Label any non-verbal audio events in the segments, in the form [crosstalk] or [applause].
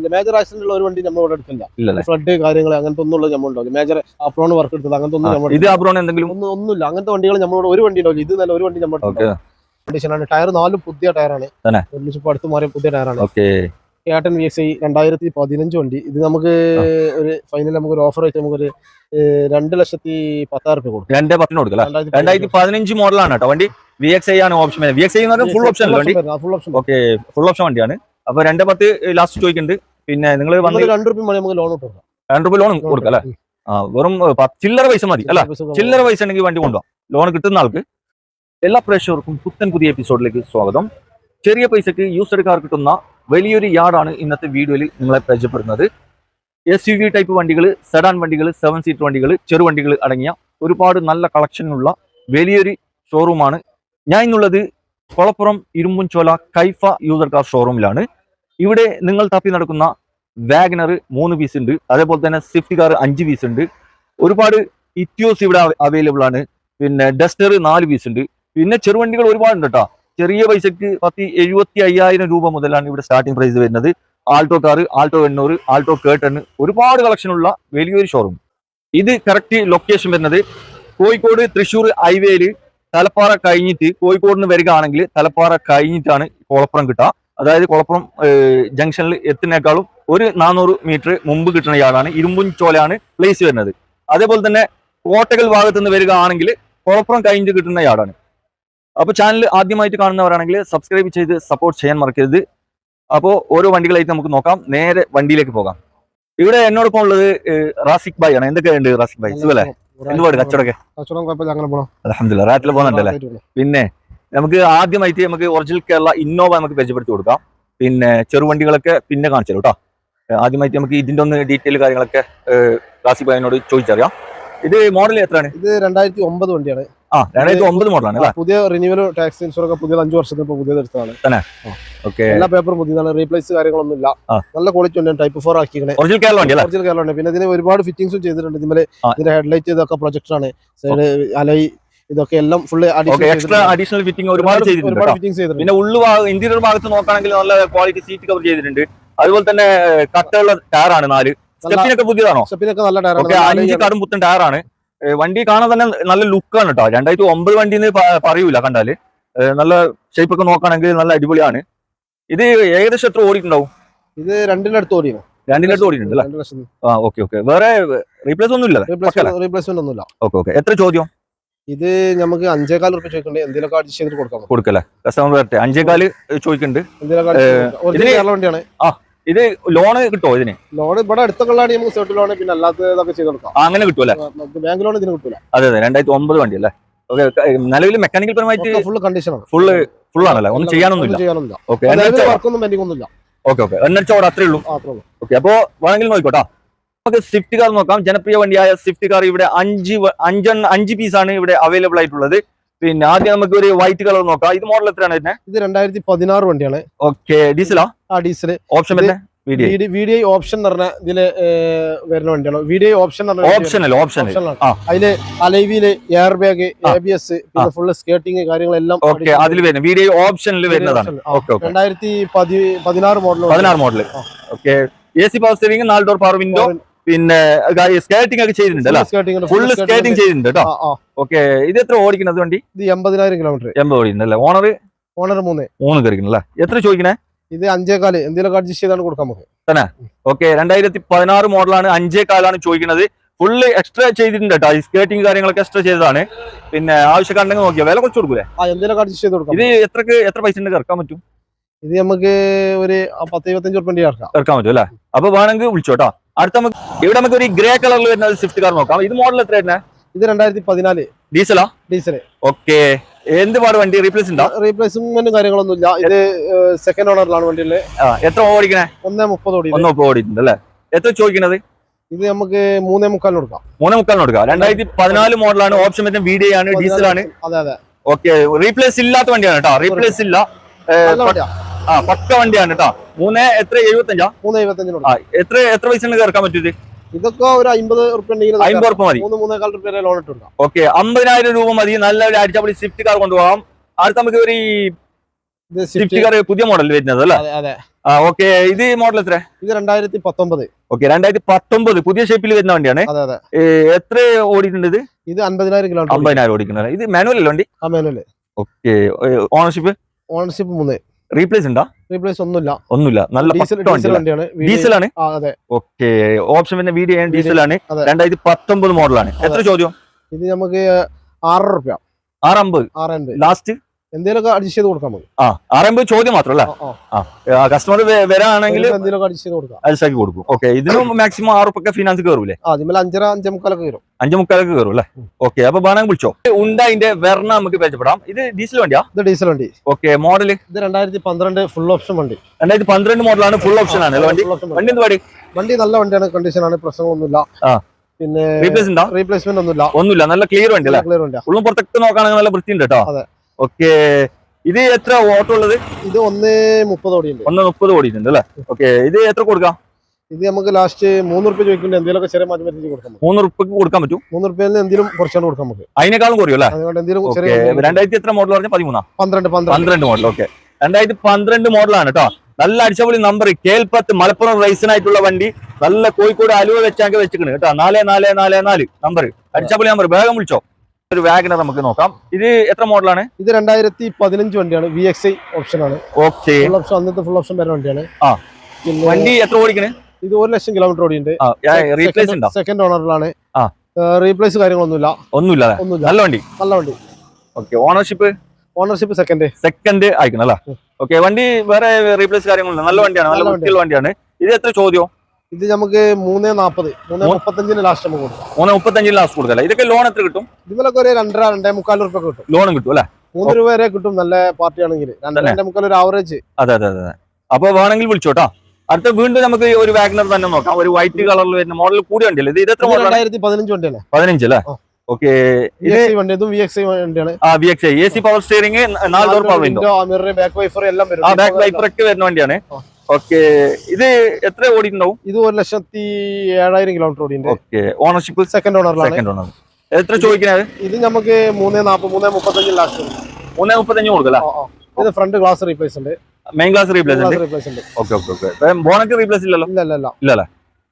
ഒന്നുമില്ല major accident ഉള്ള ഒരു വണ്ടി നമ്മൾ ഇവിടെ എടുക്കില്ല ഫ്ലഡ് കാര്യങ്ങൾ അങ്ങനത്തെ ഒന്നും ഉള്ളത് നമ്മൾ ഉണ്ടാവില്ല മേജർ അപ്രോൺ വർക്ക് എടുത്തത്. അങ്ങനത്തെ ഒന്നും ഇത് അപ്രോൺ എന്തെങ്കിലും? ഒന്നും ഒന്നുമില്ല. അങ്ങനത്തെ വണ്ടികൾ നമ്മളോട് ഒരു വണ്ടി ഉണ്ടാവില്ല. ഇത് നല്ല ഒരു വണ്ടി നമ്മൾ കണ്ടീഷനാണ് ടയർ നാലും പുതിയ ടയറാണ്? ഒരുമിച്ച് അടുത്ത് മാറിയ പുതിയ ടയറാണ് ഏട്ടൻ വി എക്സ് ഐ രണ്ടായിരത്തി പതിനഞ്ച് വണ്ടി. ഇത് നമുക്ക് ഒരു ഫൈനൽ നമുക്ക് ഒരു ഓഫർ വെച്ച് നമുക്ക് ഒരു രണ്ട് ലക്ഷത്തി പത്തായിരം രൂപ കൊടുക്കും. രണ്ടേ പത്തിന് കൊടുക്കും രണ്ടായിരത്തി പതിനഞ്ച്. മോഡലാണ് കേട്ടോ വണ്ടി. വി എക്സ് ഐ ആണ് ഓപ്ഷൻ വി എക്സ് ഐ എന്ന് പറഞ്ഞാൽ full option full option okay full option വണ്ടിയാണ്. അപ്പൊ രണ്ടേ പത്ത് ലാസ്റ്റ് ചോദിക്കുന്നുണ്ട്. പിന്നെ നിങ്ങൾ രണ്ട് രൂപ മണി നമുക്ക് ലോൺ കിട്ടും രണ്ട് രൂപ ലോൺ കൊടുക്കാം അല്ലേ? ആ വെറും ചില്ലറ പൈസ മതി അല്ല? ചില്ലറ പൈസ ഉണ്ടെങ്കിൽ വണ്ടി കൊണ്ടുപോകാം ലോൺ കിട്ടുന്ന ആൾക്ക് എല്ലാ പ്രേക്ഷകർക്കും പുത്തൻ പുതിയ എപ്പിസോഡിലേക്ക് സ്വാഗതം. ചെറിയ പൈസക്ക് യൂസ് കാർ കിട്ടുന്ന വലിയൊരു യാർഡാണ് ഇന്നത്തെ വീഡിയോയിൽ നിങ്ങളെ പരിചയപ്പെടുന്നത് എസ് യു വി ടൈപ്പ് വണ്ടികൾ സെഡാൻ വണ്ടികൾ സെവൻ സീറ്റ് വണ്ടികൾ ചെറുവണ്ടികൾ അടങ്ങിയ ഒരുപാട് നല്ല കളക്ഷനുള്ള വലിയൊരു ഷോറൂമാണ് ഞാൻ ഇന്നുള്ളത് കൊളപ്പുറം ഇരുമ്പുംചോല കൈഫ യൂസർ കാർ ഷോറൂമിലാണ് ഇവിടെ നിങ്ങൾ തപ്പി നടക്കുന്ന വാഗ്നർ മൂന്ന് പീസ് ഉണ്ട്. അതേപോലെ തന്നെ സ്വിഫ്റ്റ് കാർ അഞ്ച് പീസ് ഉണ്ട്. ഒരുപാട് ഇത്യോസ് ഇവിടെ അവൈലബിൾ ആണ്. പിന്നെ ഡസ്റ്റർ നാല് പീസ് ഉണ്ട്. പിന്നെ ചെറുവണ്ടികൾ ഒരുപാടുണ്ട് കേട്ടോ. ചെറിയ പൈസക്ക് പത്ത് എഴുപത്തി അയ്യായിരം രൂപ മുതലാണ് ഇവിടെ സ്റ്റാർട്ടിംഗ് പ്രൈസ് വരുന്നത്. ആൾട്ടോ കാർ ആൾട്ടോ എണ്ണൂറ് ആൾട്ടോ കേട്ടൺ ഒരുപാട് കളക്ഷനുള്ള വലിയൊരു ഷോറൂം ഇത് കറക്റ്റ് ലൊക്കേഷൻ വരുന്നത്. കോഴിക്കോട് തൃശ്ശൂർ ഹൈവേയിൽ തലപ്പാറ കഴിഞ്ഞിട്ട് കോഴിക്കോടിന് വരികയാണെങ്കിൽ തലപ്പാറ കഴിഞ്ഞിട്ടാണ് കോളപ്പുറം കിട്ടുക. അതായത് കുളപ്പുറം ജംഗ്ഷനിൽ എത്തുന്നേക്കാളും ഒരു നാനൂറ് മീറ്റർ മുമ്പ് കിട്ടുന്ന യാർഡാണ് ഇരുമ്പുംചോലയാണ് പ്ലേസ് വരുന്നത്. അതേപോലെ തന്നെ കോട്ടകൾ ഭാഗത്ത് നിന്ന് വരികയാണെങ്കിൽ കുളപ്പുറം കഴിഞ്ഞ് കിട്ടുന്ന യാർഡാണ് അപ്പോൾ ചാനൽ ആദ്യമായിട്ട് കാണുന്നവരാണെങ്കിൽ സബ്സ്ക്രൈബ് ചെയ്ത് സപ്പോർട്ട് ചെയ്യാൻ മറക്കരുത്. അപ്പോൾ ഓരോ വണ്ടികളായിട്ട് നമുക്ക് നോക്കാം. നേരെ വണ്ടിയിലേക്ക് പോകാം. ഇവിടെ എന്നോടൊപ്പം ഉള്ളത് റാസിഖ് റാസിക് ഭായ് ആണ്. എന്തൊക്കെയുണ്ട് റാസിക് ഭായ്? സുഖല്ലേ? എന്തുപാട്? കച്ചവടമൊക്കെ? അലഹമില്ല റാറ്റിൽ പോകുന്നുണ്ടല്ലേ പിന്നെ? നമുക്ക് ആദ്യമായിട്ട് നമുക്ക് ഒറിജിനൽ കേരള ഇന്നോവ നമുക്ക് പരിചയപ്പെടുത്തി കൊടുക്കാം. പിന്നെ ചെറുവണ്ടികളൊക്കെ പിന്നെ കാണിച്ചു കേട്ടോ ആദ്യമായിട്ട് നമുക്ക് ഇതിന്റെ ഒന്ന് ഡീറ്റെയിൽ കാര്യങ്ങളൊക്കെ ഏഹ്, റാസിക് ചോദിച്ചറിയാം. ഇത് മോഡൽ എത്രയാണ്? ഇത് രണ്ടായിരത്തി ഒമ്പത് വണ്ടിയാണ്. ആ രണ്ടായിരത്തി ഒമ്പത് മോഡലാണ് അല്ലേ? പുതിയ റിന്യൂവൽ ടാക്സ് ഇൻഷുറൻസ് പുതിയത് അഞ്ചു വർഷത്തിന് പുതിയത് എടുത്തതാണ്. ഓക്കെ. എല്ലാ പേപ്പറും പുതിയതാണ്. റീപ്ലേസ് കാര്യങ്ങളൊന്നും ഇല്ല നല്ല ക്വാളിറ്റി ഉണ്ട്. ടൈപ്പ് ഫോർ ആക്കിയാണ് ഒറിജിനൽ കേരള വണ്ടി ഒറിജിനൽ കേരള കേരളമാണ് പിന്നെ ഇതിന് ഒരുപാട് ഫിറ്റിംഗ്സും ചെയ്തിട്ടുണ്ട്. ഇതിന്റെ ഹെഡ്ലൈറ്റ് ഇതൊക്കെ പ്രൊജക്ട് ആണ്. സൈഡ് അലൈ ഇതൊക്കെ എല്ലാം full okay extra additional fitting ഒരുപാട് ചെയ്തിട്ടുണ്ട് പിന്നെ ഉള്ളു ഇന്റീരിയർ ഭാഗത്ത് നോക്കുകയാണെങ്കിൽ നല്ല ക്വാളിറ്റി സീറ്റ് കവർ ചെയ്തിട്ടുണ്ട്. അതുപോലെ തന്നെ കട്ടുള്ള ടയറാണ് നാല്. സ്റ്റെപ്പിനൊക്കെ പുതിയതാണോ? സ്റ്റെപ്പിനൊക്കെ നല്ല ഓക്കെ അഞ്ച് ടയറാണ് കടും പുത്തൻ ടയറാണ് വണ്ടി കാണാൻ തന്നെ നല്ല ലുക്കാണ് കേട്ടോ. രണ്ടായിരത്തി ഒമ്പത് വണ്ടി എന്ന് പറയൂല കണ്ടാൽ. നല്ല ഷേപ്പ് ഒക്കെ നോക്കുകയാണെങ്കിൽ നല്ല അടിപൊളിയാണ്. ഇത് ഏകദേശം എത്ര ഓടിയിട്ടുണ്ടാവും? ഇത് രണ്ടിന്റെ അടുത്ത് ഓടിയാണ്. രണ്ടിനടുത്ത് ഓടിയിട്ടുണ്ട് ആ ഓക്കെ ഓക്കെ വേറെ റീപ്ലേസ് ഒന്നും ഇല്ലല്ലേ റീപ്ലേസ്മെന്റ് ഒന്നുമില്ല. ഓക്കെ ഓക്കെ എത്ര ചോദ്യം? ഇത് നമുക്ക് അഞ്ചേകാൽ റുപ്യ ചോദിക്കണ്ടേ. എന്തെങ്കിലും അഡ്ജസ്റ്റ് ചെയ്തിട്ട് കൊടുക്കാം കൊടുക്കല്ലേ? കസ്റ്റമർ വരട്ടെ. അഞ്ചേകാൽ ചോദിക്കുന്നുണ്ട് വണ്ടിയാണ്. ഇത് ലോണ് കിട്ടുമോ ഇതിന്? ലോൺ ഇവിടെ അടുത്തൊക്കെ ഉള്ളതാണ് നമുക്ക് സെർട്ട് ലോൺ പിന്നെ അല്ലാത്തതൊക്കെ ചെയ്ത് കൊടുക്കാം. ആ, അങ്ങനെ കിട്ടുമല്ലേ ബാങ്ക് ലോൺ ഇതിന് കിട്ടൂല. അതെ അതെ. രണ്ടായിരത്തി ഒമ്പത് വണ്ടി അല്ലേ ഓക്കെ. നിലവിൽ മെക്കാനിക്കൽ പരമായിട്ട് ഫുൾ കണ്ടീഷനാണ് ഫുള്ള് ഫുൾ ആണല്ലേ? ഒന്നും ചെയ്യാനൊന്നുമില്ല. ചെയ്യാനൊന്നുമില്ല. ഓക്കെ വർക്കൊന്നും പെൻഡിങ് ഒന്നുമില്ല. Okay okay. എണ്ണച്ചോട് അത്രേ ഉള്ളൂ. ഓക്കെ അപ്പോ വേണമെങ്കിൽ നോക്കോട്ടാ നമുക്ക് സ്വിഫ്റ്റ് കാർ നോക്കാം. ജനപ്രിയ വണ്ടിയായ സ്വിഫ്റ്റ് കാർ ഇവിടെ അഞ്ച് അഞ്ച് അഞ്ചെണ്ണ അഞ്ച് പീസാണ് ഇവിടെ അവൈലബിൾ ആയിട്ടുള്ളത്. പിന്നെ ആദ്യം നമുക്ക് ഒരു വൈറ്റ് കളർ നോക്കാം. ഇത് മോഡൽ എത്രയാണ് ഇതിന് ഇത് രണ്ടായിരത്തി പതിനാറ് വണ്ടിയാണ്. ഓക്കെ ഡീസലാ ആ? ഡീസൽ ഓപ്ഷൻ വീഡിയോ ഓപ്ഷൻ എന്ന് പറഞ്ഞ ഇതിൽ വരുന്ന വണ്ടിയാണ്. V D I option optional optional ആ. അതിൽ അലൈവിയിൽ air bag A B S പിന്നെ ഫുള്ള് സ്കേട്ടിങ് കാര്യങ്ങളെല്ലാം ഓക്കെ അതിൽ വരുന്നത്. വീഡിയോ ഓപ്ഷനിൽ വരുന്നതാണ്. രണ്ടായിരത്തി പതിനാറ് മോഡൽ പതിനാറ് model. Okay A C power steering നാല് ഡോർ പവർ വിൻഡോ പിന്നെ സ്കേറ്റിംഗ് ഒക്കെ ചെയ്തിട്ടുണ്ട് ഫുൾ ഫുള്ള് സ്കേറ്റിംഗ് ചെയ്തിട്ടുണ്ട് കേട്ടോ ഓക്കെ ഇത് എത്ര ഓടിക്കുന്നത് വണ്ടി? ഇത് എൺപതിനായിരം കിലോമീറ്റർ എൺപത് ഓടിക്കുന്നത് അല്ലേ? ഓണർ ഓണർ മൂന്ന്. മൂന്ന് കയറിക്കുന്നു അല്ലേ? എത്ര ചോദിക്കണേ? ഇത് അഞ്ചേകാൽ. എന്തെങ്കിലും അഡ്ജസ്റ്റ് ചെയ്താണ് കൊടുക്കാൻ നമുക്ക് ഓക്കെ രണ്ടായിരത്തി പതിനാറ് മോഡലാണ് അഞ്ചേ കാലാണ് ചോദിക്കുന്നത് ഫുള്ള് എക്സ്ട്രാ ചെയ്തിട്ടുണ്ട് കേട്ടോ ഈ സ്കേട്ടിങ് കാര്യങ്ങളൊക്കെ എക്സ്ട്രാ ചെയ്തതാണ്. പിന്നെ ആവശ്യക്കാരുണ്ടെങ്കിൽ നോക്കിയാൽ വില കുറച്ച് കൊടുക്കൂലേ? ആ എന്തെങ്കിലും അഡ്ജസ്റ്റ് ചെയ്ത് കൊടുക്കാം ഇത് എത്രക്ക് എത്ര പൈസ ഉണ്ട് ഇറക്കാൻ പറ്റും? ഇത് നമുക്ക് ഒരു പത്ത് ഇരുപത്തഞ്ച് റുപ്യ ഇറക്കാം. ഇറക്കാൻ പറ്റും അല്ലേ? അപ്പൊ വേണമെങ്കിൽ വിളിച്ചോട്ടോ. അടുത്ത നമുക്ക് ഇവിടെ നമുക്ക് ഒരു ഗ്രേ കളറിൽ വരുന്ന ഒരു സ്വിഫ്റ്റ് കാർ നോക്കാം. ഇത് മോഡൽ എത്ര വരുന്നത് ഇത് രണ്ടായിരത്തി പതിനാല് ഡീസലാ. Diesel okay. എന്ത് പാട് വണ്ടി? റീപ്ലേസ് ഉണ്ടോ? റീപ്ലേസ്മെന്റ് കാര്യങ്ങളൊന്നും ഇല്ല ഇത് സെക്കൻഡ് ഓണറിലാണ് വണ്ടിയിൽ എത്ര ഓടിക്കണേ? ഒന്നേ മുപ്പത് ഓടി ഒന്ന് മുപ്പത് ഓടിയിട്ടുണ്ട് അല്ലേ? എത്ര ചോദിക്കണത്? ഇത് നമുക്ക് മൂന്നേ മുക്കാലിന് കൊടുക്കാം. മൂന്നേ മുക്കാലിന് കൊടുക്കാം. രണ്ടായിരത്തി പതിനാല് മോഡലാണ് ഓപ്ഷൻ വരുന്ന വീഡിയോ ആണ് ഡീസലാണ് അതെ അതെ. ഓക്കെ. റീപ്ലേസ് ഇല്ലാത്ത വണ്ടിയാണ് കേട്ടോ. റീപ്ലേസ് ഇല്ല. ആ പക്ക വണ്ടിയാണ് കേട്ടോ മൂന്ന് എത്ര? എഴുപത്തഞ്ചാ? മൂന്ന് എഴുപത്തഞ്ചിന് ആ എത്ര എത്ര പൈസ കേൾക്കാൻ ഇറക്കാൻ പറ്റും ഇതൊക്കെ ഒരു അമ്പത് അമ്പത് ഉറപ്പ് മതി. മൂന്ന് മൂന്നേക്കാൾ റുപ്യ ലോൺ ഇട്ടുണ്ട് ഓക്കെ അമ്പതിനായിരം രൂപ മതി. നല്ല ഒരു അടിച്ചപൊളി സ്വിഫ്റ്റ് കാർ കൊണ്ടുപോകാം അടുത്ത നമുക്ക് ഒരു സ്വിഫ്റ്റ് കാർ പുതിയ മോഡൽ വരുന്നത് അല്ലേ? ആ ഓക്കെ ഇത് മോഡൽ എത്ര? ഇത് രണ്ടായിരത്തി പത്തൊമ്പത് ഓക്കെ രണ്ടായിരത്തി പത്തൊമ്പത് പുതിയ ഷേപ്പിൽ വരുന്ന വണ്ടിയാണ്. എത്ര ഓടിയിട്ടുണ്ട് ഇത്? ഇത് അമ്പതിനായിരം കിലോ അമ്പതിനായിരം ഓടിക്കുന്നത് ഇത് മാനുവൽ അല്ലേ വണ്ടി? ആ മാനുവൽ ഓക്കെ ഓണർഷിപ്പ് ഓണർഷിപ്പ് മൂന്ന്. റീപ്ലേസ് ഉണ്ടോ? റീപ്ലേസ് ഒന്നുമില്ല. ഒന്നുമില്ല. നല്ല വണ്ടിയാണ്. അതെ. ഓക്കെ ഓപ്ഷൻ പിന്നെ വീഡിയോ ഡീസലാണ് രണ്ടായിരത്തി പത്തൊമ്പത് മോഡലാണ് എത്ര ചോദ്യം? ഇത് നമുക്ക് ആറര റുപ്യ. ആറമ്പത്. ആറ് അൻപത്. ലാസ്റ്റ് എന്തെങ്കിലുമൊക്കെ അഡ്ജസ്റ്റ് ചെയ്ത് കൊടുക്കാൻ മതി. ആ ആറമ്പത് ചോദ്യം മാത്രം അല്ലേ? ആ. കസ്റ്റമർ വരാണെങ്കിൽ എന്തെങ്കിലുമൊക്കെ അഡ്ജസ്റ്റ് ചെയ്ത് കൊടുക്കാം. അഡ്ജസ്റ്റ് ആക്കി കൊടുക്കും. ഓക്കെ ഇതിനും [coughs] മാക്സിമം ആറ് ഉപ്പൊക്കെ ഫിനാൻസ് കയറൂലേ ആ അതിന്മേൽ അഞ്ചര അഞ്ചേ മുക്കാലൊക്കെ വരും. അഞ്ചു മുക്കാലൊക്കെ കയറും അല്ലേ? ഓക്കെ അപ്പൊ വേണമെങ്കിൽ വിളിച്ചോ? ഉണ്ടായിന്റെ വെർണ നമുക്ക് പരിചയപ്പെടാം. ഇത് ഡീസൽ വണ്ടിയാ? ഇത് ഡീസൽ വണ്ടി. ഓക്കെ മോഡൽ ഇത് രണ്ടായിരത്തി പന്ത്രണ്ട് ഫുൾ ഓപ്ഷൻ വണ്ടി. രണ്ടായിരത്തി പന്ത്രണ്ട് മോഡലാണ് ഫുൾ ഓപ്ഷൻ ആണ് വണ്ടി? വണ്ടി എന്ത് പാടി? വണ്ടി. നല്ല വണ്ടിയാണ് കണ്ടീഷനാണ് പ്രശ്നമൊന്നുമില്ല. പിന്നെ റീപ്ലേസ് ഉണ്ടോ? റീപ്ലേസ്മെന്റ് ഒന്നുമില്ല. ഒന്നുമില്ല നല്ല ക്ലിയർ വണ്ടി അല്ലേ? ക്ലിയർ വണ്ടി ഉള്ളും പുറത്തൊക്കെ നോക്കുകയാണെങ്കിൽ നല്ല വൃത്തിയുണ്ട് കേട്ടോ. അതെ. ഓക്കെ. ഇത് എത്ര ഓട്ടോ ഉള്ളത് ഇത് ഒന്ന് മുപ്പത് ഓടിയുണ്ട് ഒന്ന് മുപ്പത് ഓടിയിട്ടുണ്ട് അല്ലേ? ഓക്കെ. ഇത് എത്ര കൊടുക്കാം? ഇത് നമുക്ക് ലാസ്റ്റ് മൂന്ന് റുപ്യ ചോദിക്കുന്നുണ്ട്. എന്തെങ്കിലുമൊക്കെ ചെറിയ മാറ്റം വരുത്തി കൊടുക്കാം. മൂന്ന് റുപ്യക്ക് കൊടുക്കാൻ പറ്റും? മൂന്ന് റുപ്യയിൽ എന്തെങ്കിലും കുറച്ചാണ് കൊടുക്കാം നമുക്ക് അതിനേക്കാളും കുറയും അല്ലേ? എന്തെങ്കിലും ചെറിയ രണ്ടായിരത്തി എത്ര മോഡൽ പറഞ്ഞാൽ പതിമൂന്നാ? പന്ത്രണ്ട് പന്ത്രണ്ട്. പന്ത്രണ്ട് മോഡൽ ഓക്കെ. രണ്ടായിരത്തി പന്ത്രണ്ട് മോഡലാണ് കേട്ടോ നല്ല അടിച്ചപൊളി നമ്പർ കേൽപ്പത്ത് മലപ്പുറം റൈസിനായിട്ടുള്ള വണ്ടി. നല്ല കോഴിക്കോട് അലുവ വെച്ചാൽ വെച്ചിട്ടുണ്ട് കേട്ടോ നാല് നാല് നാല് നാല് നമ്പർ അടിച്ചപൊളി നമ്പർ വേഗം വിളിച്ചോ. ഒരു വാഗനർ നമുക്ക് നോക്കാം. ഇത് എത്ര മോഡലാണ് ഇത് രണ്ടായിരത്തി പതിനഞ്ച് വണ്ടിയാണ് വി എക്സ് ഐ ഓപ്ഷൻ ആണ്. ഓക്കെ ഫുൾ ഓപ്ഷൻ അന്നത്തെ ഫുൾ ഓപ്ഷൻ വരുന്ന വണ്ടിയാണ്. ആ. പിന്നെ വണ്ടി എത്ര ഓടിക്കണേ? ഇത് ഒരു ലക്ഷം കിലോമീറ്റർ ഓടിയുണ്ട് റീപ്ലേസ് ഉണ്ടോ? സെക്കൻഡ് ഓണറിലാണ് ആ. റീപ്ലേസ് കാര്യങ്ങളൊന്നുമില്ല. ഒന്നുമില്ല ഒന്നുമില്ല. നല്ല വണ്ടി. നല്ല വണ്ടി. Okay ownership ownership second second ആയിക്കണല്ലേ അല്ലേ. ഓക്കെ വണ്ടി വേറെ റീപ്ലേസ് കാര്യങ്ങളൊന്നും നല്ല വണ്ടിയാണ് നല്ല നല്ല വൃത്തിയുള്ള വണ്ടിയാണ്. ഇത് എത്ര ചോദ്യം? ഇത് നമുക്ക് മൂന്ന് നാപ്പത് മൂന്ന് മുപ്പത്തഞ്ചിന് ലാസ്റ്റ് നമുക്ക് കൊടുക്കാം. മൂന്ന് മുപ്പത്തഞ്ചിൽ ലാസ്റ്റ് കൊടുക്കല്ലേ ഇതൊക്കെ ലോൺ എത്ര കിട്ടും? ഇതിലൊക്കെ ഒരു രണ്ടര രണ്ടേ മുക്കാൽ റുപ്യ കിട്ടും. ലോണും കിട്ടും അല്ലേ? മൂന്ന് രൂപ വരെ കിട്ടും നല്ല പാർട്ടി ആണെങ്കിൽ. രണ്ടര മുക്കാൽ ഒരു ആവറേജ് അതെ അതെ അതെ അപ്പൊ വേണമെങ്കിൽ വിളിച്ചോട്ടോ അടുത്ത വീണ്ടും നമുക്ക് ഒരു വാഗ്നർ തന്നെ നോക്കാം. ഒരു വൈറ്റ് കളറിൽ വരുന്ന മോഡൽ കൂടി വണ്ടിയല്ലേ? ഇത് എത്ര മോഡൽ രണ്ടായിരത്തി പതിനഞ്ച് വണ്ടിയല്ലേ? പതിനഞ്ച് അല്ലേ. ഓക്കെ ഐ വണ്ടി ഇതും വി എക്സ് ഐ വണ്ടിയാണ്. ആ V X A C power steering നാല് door power window mirror back wiper എല്ലാം വരും ആ ബാക്ക് വൈപ്പർ ഒക്കെ വരുന്ന വണ്ടിയാണ്. ഓക്കെ. ഇത് എത്ര ഓടിയിട്ടുണ്ടാവും? ഇത് ഒരു ലക്ഷത്തി ഏഴായിരം കിലോമീറ്റർ ഓടിയുണ്ട് ഓക്കെ. ഓണർഷിപ്പ് സെക്കൻഡ് ഓണറിലാണ് സെക്കൻഡ് ഓണർ എത്ര ചോദിക്കുന്നത് ഇത് നമുക്ക് മൂന്ന് നാപ്പത് മൂന്ന് മുപ്പത്തഞ്ച് ലാസ്റ്റ് മൂന്നേ മുപ്പത്തഞ്ച് കൊടുക്കല? ഇത് ഫ്രണ്ട് ഗ്ലാസ് റീപ്ലേസ് ഉണ്ട്. മെയിൻ ഗ്ലാസ് റീപ്ലേസ് ഉണ്ട്. റീപ്ലേസ് ഉണ്ട്. Okay okay okay. Bonnet replace ഇല്ലല്ലോ? ഇല്ല ഇല്ല ഇല്ല. ഇല്ലല്ലേ?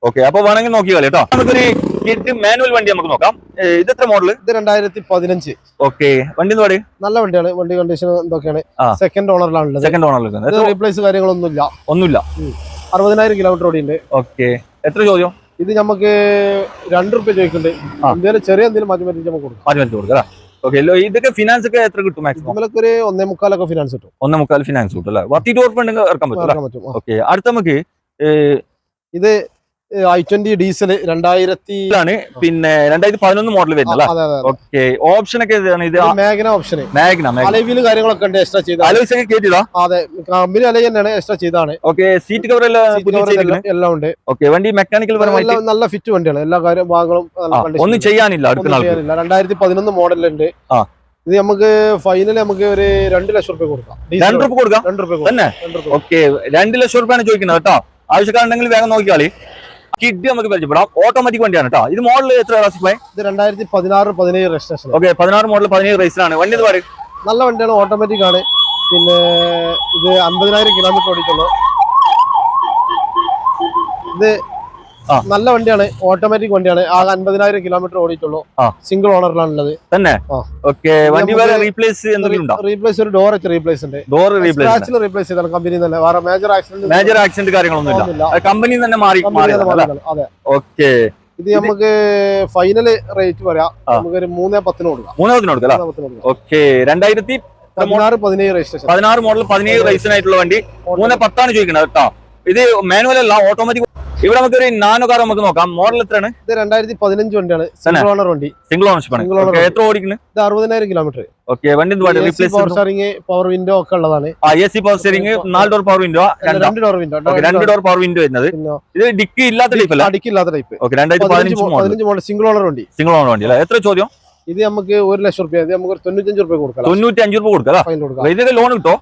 ഓക്കെ അപ്പൊ വേണമെങ്കിൽ നോക്കിയാലേ കേട്ടോ നമുക്കൊരു കിറ്റ് മാനുവൽ വണ്ടി നമുക്ക് നോക്കാം. ഇത് എത്ര മോഡൽ ഇത് രണ്ടായിരത്തി പതിനഞ്ച്. ഓക്കെ വണ്ടി എന്ന് പറയും നല്ല വണ്ടിയാണ് വണ്ടി കണ്ടീഷൻ എന്തൊക്കെയാണ്. സെക്കൻഡ് ഓണറിലാണുള്ളത് സെക്കൻഡ് ഓണറിൽ റീപ്ലേസ് കാര്യങ്ങളൊന്നുമില്ല. ഒന്നുമില്ല. അറുപതിനായിരം കിലോമീറ്റർ ഓടിയുണ്ട് ഓക്കെ എത്ര ചോദ്യം? ഇത് നമുക്ക് രണ്ട് റുപ്യ ചോദിക്കുന്നുണ്ട്. എന്തെങ്കിലും ചെറിയ എന്തെങ്കിലും മാറ്റി പറ്റി നമുക്ക് കൊടുക്കാം. മാറ്റി മാറ്റി കൊടുക്കാം ഓക്കെ ഇതൊക്കെ ഫിനാൻസ് ഒക്കെ എത്ര കിട്ടും മാക്സിമം നിങ്ങൾക്ക് ഒരു ഒന്നേ മുക്കാലൊക്കെ ഫിനാൻസ് കിട്ടും. ഒന്നേ മുക്കാൽ ഫിനാൻസ് കിട്ടും അല്ലേ? പത്തി ഫണ്ട് ഇറക്കാൻ പറ്റും ഓക്കെ അടുത്ത നമുക്ക് ഇത് ഐ ട്വന്റി ഡീസൽ രണ്ടായിരത്തി ഇതിലാണ് പിന്നെ രണ്ടായിരത്തി പതിനൊന്ന് മോഡൽ വരുന്നത് ഓക്കെ ഓപ്ഷൻ ഒക്കെ ഇത്? മേഘന ഓപ്ഷന് മാഗ്ന മാഗ്ന. അലവിൽ കാര്യങ്ങളൊക്കെ ഉണ്ട് എക്സ്ട്രാ ചെയ്ത അലോയ്സ് ഒക്കെ കേട്ടിതാ അതെ. കമ്പനി അലൈ തന്നെയാണ് എക്സ്ട്രാ ചെയ്താണ് ഓക്കെ സീറ്റ് കവർ എല്ലാം. എല്ലാം- ഉണ്ട്. ഓക്കെ വണ്ടി മെക്കാനിക്കൽ പരമായിട്ട്? നല്ല ഫിറ്റ് വണ്ടിയാണ് എല്ലാ കാര്യം ഭാഗങ്ങളും ഒന്നും ചെയ്യാനില്ല അടുത്ത രണ്ടായിരത്തി പതിനൊന്ന് മോഡലുണ്ട് ഇത് നമുക്ക് ഫൈനൽ നമുക്ക് ഒരു രണ്ട് ലക്ഷം റുപ്യ കൊടുക്കാം. രണ്ട് രൂപ കൊടുക്കാം? രണ്ട് റുപ്യ കൊടുക്കാം. തന്നെ? രണ്ട് റുപ്യ ഓക്കെ രണ്ട് ലക്ഷം റുപ്യാണ് ചോദിക്കുന്നത് കേട്ടോ. ആവശ്യക്കാരുണ്ടെങ്കിൽ വേഗം നോക്കിയാളി. കിഡ് നമുക്ക് പരിചയപ്പെടാം. ഓട്ടോമാറ്റിക് വണ്ടിയാണ് കേട്ടോ ഇത് മോഡൽ എത്ര ഇത് രണ്ടായിരത്തി പതിനാറ് പതിനേഴ് രജിസ്ട്രേഷൻ ഓക്കെ പതിനാറ് മോഡൽ പതിനേഴ് റേസിലാണ് വണ്ടി ഇത് പറയും നല്ല വണ്ടിയാണ് ഓട്ടോമാറ്റിക് ആണ്. പിന്നെ ഇത് അമ്പതിനായിരം കിലോമീറ്റർ ഓടിക്കുള്ളൂ. ഇത്. നല്ല വണ്ടിയാണ് ഓട്ടോമാറ്റിക് വണ്ടിയാണ്. ആകെ അൻപതിനായിരം കിലോമീറ്റർ ഓടിയിട്ടുള്ളൂ. സിംഗിൾ ഓണറിലാണ് ഉള്ളത് തന്നെ? ആ. ഓക്കെ വണ്ടി വേറെ റീപ്ലേസ് റീപ്ലേസ് ഒരു ഡോർ റീപ്ലേസ് ഉണ്ട്. ഡോർ റീപ്ലേസ് റീപ്ലേസ് ചെയ്താണ് കമ്പനി തന്നെ. വേറെ മേജർ ആക്സിഡന്റ് മേജർ ആക്സിഡന്റ് കാര്യങ്ങളൊന്നും ഇല്ല. കമ്പനി തന്നെ മാറി അതെ. ഓക്കെ ഇത് നമുക്ക് ഫൈനൽ റേറ്റ് പറയാം. നമുക്ക് ഒരു മൂന്നേ പത്തിന് കൊടുക്കാം. മൂന്നേ പത്തിന് കൊടുക്കാം ഓക്കെ രണ്ടായിരത്തി പതിനാറ് പതിനേഴ് രജിസ്ട്രേഷൻ പതിനാറ് മോഡൽ പതിനേഴ് റേസിനായിട്ടുള്ള വണ്ടി. മൂന്നേ പത്താണ് ചോദിക്കുന്നത് കേട്ടോ. ഇത് മാനുവൽ അല്ല ഓട്ടോമാറ്റിക് ഇവിടെ നമുക്ക് ഒരു നാനോ കാർ നമുക്ക് നോക്കാം. മോഡൽ എത്രയാണ്? ഇത് രണ്ടായിരത്തി പതിനഞ്ച് വണ്ടിയാണ് സിംഗിൾ ഓണർ വണ്ടി. സിംഗിൾ ഓണർഷിപ്പ് ആണ്. എത്ര ഓടിക്കുന്നത് ഇത് അറുപതിനായിരം കിലോമീറ്റർ ഓക്കെ വണ്ടി പവർ സ്റ്റാറിംഗ് പവർ വിൻഡോ ഒക്കെ ഉള്ളതാണ്. എ സി പവർ സ്റ്റിയറിംഗ് നാല് ഡോർ പവർ വിൻഡോ രണ്ട് ഡോർ വിൻഡോ രണ്ട് ഡോർ പവർ വിൻഡോ വരുന്നത്. ഇത് ഡിക്കി ഇല്ലാത്ത ടൈപ്പ് അല്ല? അടിക്കില്ലാത്ത ടൈപ്പ് ഓക്കെ രണ്ടായിരത്തി പതിനഞ്ച് മോഡൽ സിംഗിൾ ഓണർ വണ്ടി. സിംഗിൾ ഓണർ വണ്ടി അല്ലേ? എത്ര ചോദ്യം? ഇത് നമുക്ക് ഒരു ലക്ഷം റുപ്യ നമുക്ക് തൊണ്ണൂറ്റഞ്ച് റുപ്യ കൊടുക്കാം. തൊണ്ണൂറ്റഞ്ച് രൂപ കൊടുക്കാം ഫൈൻ കൊടുക്കാം. ഇതൊക്കെ ലോൺ കിട്ടോ?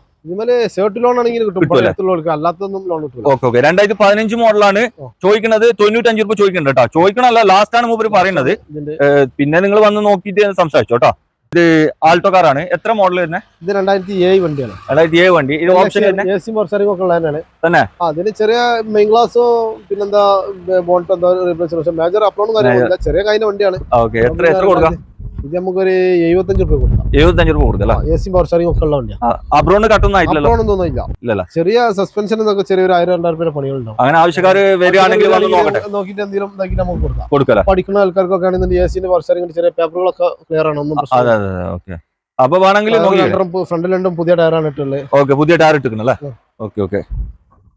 രണ്ടായിരത്തി പതിനഞ്ച് മോഡലാണ്. ചോദിക്കുന്നത്. തൊണ്ണൂറ്റഞ്ച് രൂപ ചോദിക്കുന്നുണ്ട് കേട്ടോ. ചോദിക്കണല്ല ലാസ്റ്റ് ആണ് മൂപ്പര് പറയുന്നത്. പിന്നെ നിങ്ങൾ വന്ന് നോക്കിട്ട് സംസാരിച്ചോ കേട്ടോ. ഇത് ആൾട്ടോ കാറാണ് എത്ര മോഡൽ വരുന്നത് ഇത് രണ്ടായിരത്തി ഏഴ് വണ്ടിയാണ്. രണ്ടായിരത്തി ഏഴ് വണ്ടി. ഇത് ഓപ്ഷൻ ഒക്കെ ഉള്ള തന്നെ? അതിന് ചെറിയ മെയിൻ ഗ്ലാസ് പിന്നെന്താ ബോണ്ടോ എന്താ മേജർ അപ്ലോഡും കാര്യങ്ങളില്ല ചെറിയ കൈന വണ്ടിയാണ്. ഓക്കെ. എത്ര എത്ര കൊടുക്കാം? ഇത് നമുക്കൊരു എഴുപത്തഞ്ച് രൂപ കൊടുക്കാം. എഴുപത്തഞ്ച് രൂപ കൊടുക്കല്ല എ സി മോർച്ചറിംഗ് ഒക്കെ ഉള്ള വണ്ടിയാണ് അബ്രോണ്ട് കട്ടൊന്നും ആയിട്ടില്ലല്ലോ? അപ്ലോണും തോന്നില്ല ഇല്ലല്ല. ചെറിയ സസ്പെൻഷൻ എന്നൊക്കെ ചെറിയൊരു ആയിരം രണ്ടായിരം രൂപ പണികളുണ്ടാവും. അങ്ങനെ ആവശ്യക്കാര് വരികയാണെങ്കിൽ നോക്കിയിട്ട് എന്തെങ്കിലും ഇതാക്കി നമുക്ക് കൊടുക്കാം. പഠിക്കുന്ന ആൾക്കാർക്കൊക്കെ ആണെന്നുണ്ടെങ്കിൽ എ സിന്റെ മോർച്ചറിംഗ് ചെറിയ പേപ്പറുകളൊക്കെ ക്ലിയർ ആണ് ഒന്നും അപ്പൊ വേണമെങ്കിൽ ഫ്രണ്ടിൽ ഫ്രണ്ട് രണ്ടും പുതിയ ടയറാണ് ഇട്ടുള്ളത്. ഓക്കെ പുതിയ ടയർ ഇട്ടിരിക്കണല്ലേ. Okay okay.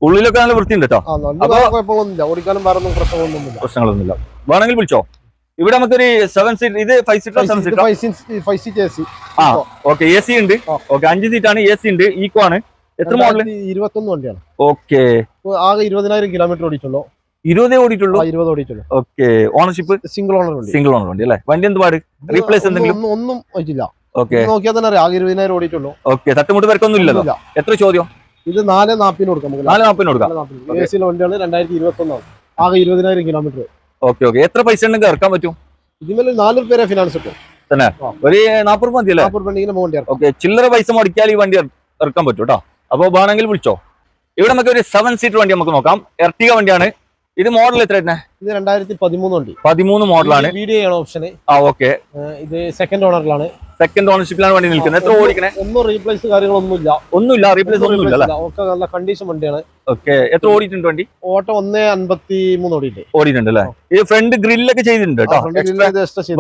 ഉള്ളിലൊക്കെ നല്ല വൃത്തിയുണ്ട് കേട്ടോ അപ്പൊ- കുഴപ്പമൊന്നുമില്ല ഓടിക്കാനും വേറെ പ്രശ്നമൊന്നുമില്ല പ്രശ്നങ്ങളൊന്നുമില്ല. വേണമെങ്കിൽ വിളിച്ചോ? ഇവിടെ നമുക്കൊരു സെവൻ സീറ്റ് ഇത് five seat seven seater five seat A C ആ ഓക്കെ എ സി ഉണ്ട്. ഓക്കെ അഞ്ച് സീറ്റ് ആണ് എ സി ഉണ്ട് ഈക്കോ ആണ്. എത്ര മോഡൽ ഇരുപത്തൊന്ന് വണ്ടിയാണ്. ഓക്കെ ആകെ ഇരുപതിനായിരം കിലോമീറ്റർ ഓടിച്ചുള്ളൂ ഇരുപതേ ഓടിയിട്ടുള്ളൂ? ഇരുപത് ഓടിച്ചുള്ളൂ ഓക്കെ ഓണർഷിപ്പ് സിംഗിൾ ഓണർ വണ്ടി. സിംഗിൾ ഓണർ വണ്ടി അല്ലേ? വണ്ടി എന്ത് പാട്? റീപ്ലേസ് ഒന്നും- എന്തെങ്കിലും? ഒന്നും ആയിട്ടില്ല. ഓക്കെ നോക്കിയാൽ തന്നെ അറിയാം ആകെ ഇരുപതിനായിരം ഓടിയിട്ടുള്ളൂ. ഓക്കെ തട്ടുമുട്ട് വരക്കൊന്നും ഇല്ലല്ലോ എത്ര ചോദ്യം? ഇത് നാല് നാപ്പിന് കൊടുക്കാം നാല് നാപ്പിന് കൊടുക്കാം. വണ്ടിയാണ് രണ്ടായിരത്തി ഇരുപത്തി ഒന്നാണ് ആകെ ഇരുപതിനായിരം കിലോമീറ്റർ ഓക്കെ ഓക്കെ. എത്ര പൈസ ഉണ്ടെങ്കിൽ ഇറക്കാൻ പറ്റും? ഇതിമേൽ നാല് പേരെ ഫിനാൻസ് കിട്ടും ഒരു നാപ്പത് രൂപ മതി അല്ലേ നാൽപ്പത് രൂപ മോണ്ടി ഇറക്കാം. ഓക്കെ ചില്ലറ പൈസ മുടക്കിയാൽ ഈ വണ്ടി ഇറ- ഇറക്കാൻ പറ്റും കേട്ടോ അപ്പോൾ വേണമെങ്കിൽ വിളിച്ചോ. ഇവിടെ നമുക്ക് ഒരു സെവൻ സീറ്റ് വണ്ടി നമുക്ക് നോക്കാം. എർട്ടിക വണ്ടിയാണ്. ഇത് മോഡൽ എത്ര ഇത് രണ്ടായിരത്തി പതിമൂന്ന് വണ്ടി. പതിമൂന്ന് മോഡലാണ് വീഡിയോ ഓപ്ഷന് ആ ഓക്കെ. ഇത് സെക്കൻഡ് ഓണറിലാണ് സെക്കൻഡ് ഓണർഷിപ്പിലാണ് വണ്ടി നിൽക്കുന്നത്. എത്ര ഓടിക്കണേ? ഒന്നും റീപ്ലേസ് കാര്യങ്ങളൊന്നുമില്ല. ഒന്നുമില്ല റീപ്ലേസ് ഒന്നും ഒന്നുമില്ല. ഒക്കെ നല്ല കണ്ടീഷൻ വണ്ടിയാണ്. ഓക്കെ എത്ര ഓടിയിട്ടുണ്ട് വണ്ടി? ഓട്ടം ഒന്നേ അൻപത്തി മൂന്ന് ഓടിയിട്ട് ഓടിയിട്ടുണ്ട് അല്ലേ? ഈ ഫ്രണ്ട് ഗ്രില്ലൊക്കെ ചെയ്തിട്ടുണ്ട്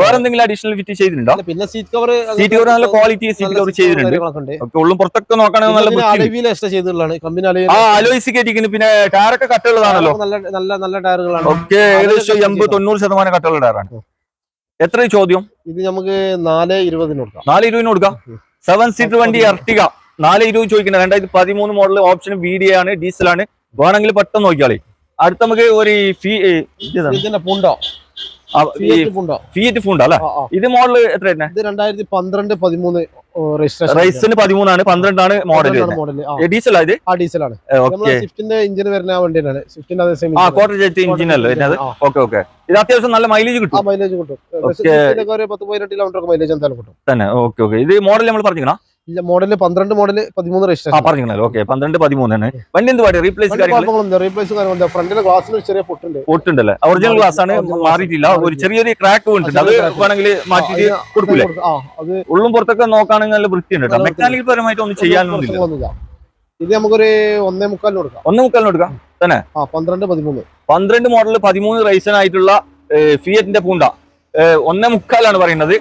വേറെ എന്തെങ്കിലും അഡീഷണൽ ഫിറ്റ് ചെയ്തിട്ടുണ്ടോ? പിന്നെ സീറ്റ് കവർ സീറ്റ് കവർ നല്ല ക്വാളിറ്റി സീറ്റ് കവർ ചെയ്തിട്ടുണ്ട്. ഉള്ളും പുറത്തൊക്കെ നോക്കുകയാണെങ്കിൽ നല്ല വൃത്തിയുണ്ട്. അലവിയിൽ എക്സ്ട്രാ ചെയ്തിട്ടുള്ളതാണ്. കമ്പനി ആ അലോയിസ് കയറ്റിക്കുന്നു പിന്നെ ടയറൊക്കെ കട്ടുള്ളതാണല്ലോ നല്ല നല്ല നല്ല ടയറുകളാണ് ഓക്കെ ഏകദേശം എൺപത് തൊണ്ണൂറ് ശതമാനം കട്ടുള്ള ടയറാണ് എത്ര ചോദ്യം? ഇത് നമുക്ക് നാല് ഇരുപതിന് കൊടുക്കാം. നാല് ഇരുപതിന് കൊടുക്കാം. സെവൻ സീറ്റർ വണ്ടി എർട്ടിക നാല് ഇരുപത് ചോദിക്കുന്നത്. രണ്ടായിരത്തി പതിമൂന്ന് മോഡൽ ഓപ്ഷൻ വി ഡി ആണ്. ഡീസലാണ് വേണമെങ്കിൽ പെട്ടെന്ന് നോക്കിയാളി. അടുത്ത നമുക്ക് ഒരു ഫീ പുണ്ടോ? ഫിയറ്റ് ഫുണ്ട് അല്ലേ. ഇത് മോഡൽ എത്ര ഇത് രണ്ടായിരത്തി പന്ത്രണ്ട് പതിമൂന്ന് റൈസിന് പതിമൂന്നാണ് പന്ത്രണ്ടാണ് മോഡൽ ഡീസലാ ഇത് ആ ഡീസലാണ് സ്വിഫ്റ്റിന്റെ എഞ്ചിൻ വരുന്ന വണ്ടിയാണ് വണ്ടി സ്വിഫ്റ്റിന്റെ അതേ സെയിം ആ ക്വാർട്ടർ ജെറ്റ് എഞ്ചിൻ അല്ലേ. ഓക്കെ ഓക്കെ ഇത് അത്യാവശ്യം നല്ല മൈലേജ് കിട്ടും. മൈലേജ് കിട്ടും. പത്ത് പതിനെട്ട് കിലോമീറ്റർ മൈലേജ് എന്തായാലും കിട്ടും. തന്നെ. ഓക്കെ ഓക്കെ ഇത് മോഡൽ നമ്മൾ പറഞ്ഞിക്കണ മോഡൽ പന്ത്രണ്ട് മോഡൽ പതിമൂന്ന് രജിസ്ട്രേഷൻ പറഞ്ഞിക്കണല്ലോ ഓക്കെ പന്ത്രണ്ട് പതിമൂന്നാണ് വണ്ടി എന്ത് പാടി റീപ്ലേസ് റീപ്ലേസ് ഫ്രണ്ടിലെ ഗ്ലാസ്സിന് ചെറിയ പൊട്ടുണ്ട്. പൊട്ടുണ്ടല്ലേ? ഒറിജിനൽ ഗ്ലാസ് ആണ് മാറിയിട്ടില്ല. ഒരു ചെറിയൊരു ക്രാക്ക് വീണിട്ടുണ്ട് അത് ചെറിയ crack. വേണമെങ്കിൽ മാറ്റിയിട്ട് ആ, അത് കൊടുക്കൂലേ കൊടുക്കാം. ആ അത് ഉള്ളും പുറത്തൊക്കെ നോക്കുകയാണെങ്കിൽ നല്ല വൃത്തിയുണ്ട് കേട്ടോ. മെക്കാനിക്കൽ പരമായിട്ട് ഒന്നും ചെയ്യാനൊന്നുമില്ല. ഇത് നമുക്കൊരു ഒന്നേ മുക്കാലിന് കൊടുക്കാം. ഒന്നേ മുക്കാലിന് കൊടുക്കാം. ആ പന്ത്രണ്ട് പതിമൂന്ന്. പന്ത്രണ്ട് മോഡൽ പതിമൂന്ന് റൈസൺ ആയിട്ടുള്ള ഫിയറ്റിന്റെ പൂണ്ട. ഒന്നേ മുക്കാലാണ് പറയുന്നത്.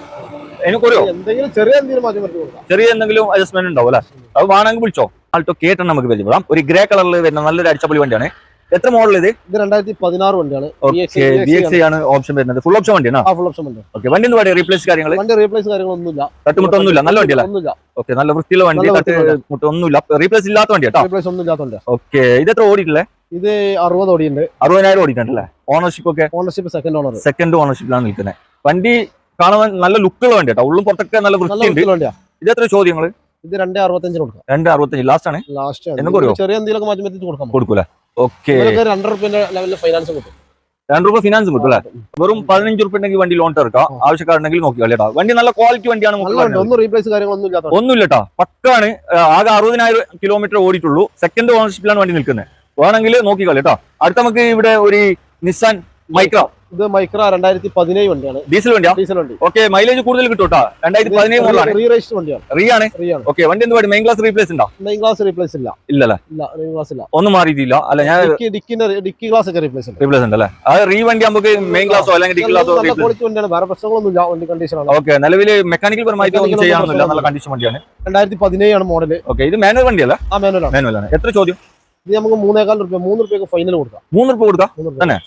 എന്തെങ്കിലും ചെറിയ എന്തെങ്കിലും മാറ്റം വരുത്തി കൊടുക്കാം. ചെറിയ എന്തെങ്കിലും അഡ്ജസ്റ്റ്മെന്റ് ഉണ്ടാവും അല്ലെ? അത് വേണമെങ്കിൽ വിളിച്ചോ. ആൾട്ടോ കേട്ടെണ്ണം നമുക്ക് പരിചയപ്പെടാം. ഒരു ഗ്രേ കളറിൽ വരുന്ന നല്ലൊരു അടിച്ചപ്പൊളി വണ്ടിയാണ്. എത്ര മോഡൽ ഇത്? ഇത് രണ്ടായിരത്തി പതിനാറ് വണ്ടിയാണ് ആണ്. ഓപ്ഷൻ വരുന്നത്. ഫുൾ ഓപ്ഷൻ വണ്ടിയാണ്? ഫുൾ ഓപ്ഷൻ വണ്ടി. ഓക്കെ വണ്ടി എന്ന് പറയുക റീപ്ലേസ് കാര്യങ്ങൾ വണ്ടി റീപ്ലേസ് കാര്യങ്ങളൊന്നുമില്ല. തട്ടുമുട്ടൊന്നുമില്ല. നല്ല വണ്ടിയല്ലേ? ഒന്നുമില്ല ഓക്കെ നല്ല വൃത്തിയുള്ള വണ്ടി. തട്ടുമുട്ടൊന്നുമില്ല റീപ്ലേസ് ഇല്ലാത്ത വണ്ടി കേട്ടോ റീപ്ലേസ് ഒന്നും ഓക്കെ ഇത് എത്ര ഓടിയിട്ടില്ലേ ഇത് അറുപത് ഓടിയുണ്ട് അറുപതിനായിരം ഓടിയിട്ടുണ്ടല്ലേ? ഓണർഷിപ്പ് ഒക്കെ? ഓണർഷിപ്പ് സെക്കൻഡ് ഓണർ സെക്കൻഡ് ഓണർഷിപ്പിലാണ് നിൽക്കുന്നത് വണ്ടി കാണാൻ നല്ല ലുക്കുള്ള വണ്ടി കേട്ടോ ഉള്ളും പുറത്തൊക്കെ നല്ല വൃത്തി വൃത്തിയുണ്ട്. ഇത് എത്ര ചോദ്യങ്ങൾ ഇത് രണ്ടേ അറുപത്തഞ്ചിന് കൊടുക്കാം. രണ്ട് അറുപത്തഞ്ച്. ലാസ്റ്റ് ആണ്? ലാസ്റ്റ് എന്നും പറയുമോ ചെറിയ എന്തെങ്കിലും മാറ്റി പറ്റി. കൊടുക്കാം കൊടുക്കൂല ഓക്കെ രണ്ട് റുപ്യന്റെ ലെവലിൽ ഫൈനാൻസ് കൊടുക്കും രണ്ട് രൂപ ഫിനാൻസ് കിട്ടും അല്ലേ? വെറും പതിനഞ്ച് റുപ്യ ഉണ്ടെങ്കിൽ വണ്ടി ലോൺ തീർക്കാം ആവശ്യക്കാരുണ്ടെങ്കിൽ നോക്കി കളിയട്ടോ വണ്ടി നല്ല ക്വാളിറ്റി വണ്ടിയാണ്. ഒന്നും ഇല്ലാത്ത പക്കാണ് ആകെ അറുപതിനായിരം കിലോമീറ്റർ ഓടിയിട്ടുള്ളൂ. സെക്കൻഡ് ഓണർഷിപ്പിലാണ് വണ്ടി നിൽക്കുന്നത്. വേണമെങ്കിൽ നോക്കി കേട്ടോ. അടുത്ത നമുക്ക് ഇവിടെ ഒരു നിസാൻ മൈക്ര ഇത് മൈക്ര രണ്ടായിരത്തി പതിനേഴ് വണ്ടിയാണ്. ഡീസൽ വണ്ടിയാ? ഡീസൽ വണ്ടി. ഓക്കെ മൈലേജ് കൂടുതൽ കിട്ടും കേട്ടോ. രണ്ടായിരത്തി പതിനേഴ് റീ രജിസ്റ്റർ വണ്ടിയാണ്. റീ ആണ് റീ ആണ് ഓക്കെ വണ്ടി എന്ത് പാടി? മെയിൻ ക്ലാസ് റീപ്ലേസ് ഉണ്ടോ? മെയിൻ ക്ലാസ് റീപ്ലേസ് ഇല്ല. ഇല്ലല്ലേ? ഇല്ല മെയിൻ ക്ലാസ് ഇല്ല. ഒന്നും മാറിയിട്ടില്ല. അല്ല ഞാൻ ഡിക്കി ഡിക്കിന്റെ ഡിക്കി ക്ലാസ് ഒക്കെ റീപ്ലേസ് ഉണ്ട്. റീപ്ലേസ് അല്ലേ അത് റീ വണ്ടി നമുക്ക് മെയിൻ ക്ലാസോ അല്ലെങ്കിൽ ഡിക്കി ക്ലാസോ ക്വാളിറ്റി വണ്ടിയാണ്. വേറെ പ്രശ്നങ്ങളൊന്നും ഇല്ല വണ്ടി കണ്ടീഷൻ ആണ്. ഓക്കെ നിലവിൽ മെക്കാനിക്കൽ പരമായിട്ട് ഒന്നും ചെയ്യാനൊന്നുമില്ല. നല്ല കണ്ടീഷൻ വണ്ടിയാണ്. രണ്ടായിരത്തി പതിനേഴ് ആണ് മോഡൽ ഓക്കെ ഇത് മാനുവൽ വണ്ടിയല്ല? ആ മാനുവലാണ് മാനുവൽ ആണ്. എത്ര ചോദ്യം? ഇത് നമുക്ക് മൂന്നേകാൽ റുപ്യ മൂന്ന് റുപ്യക്ക് ഫൈനൽ കൊടുക്കാം. മൂന്ന് റുപ്യ കൊടുക്കാം?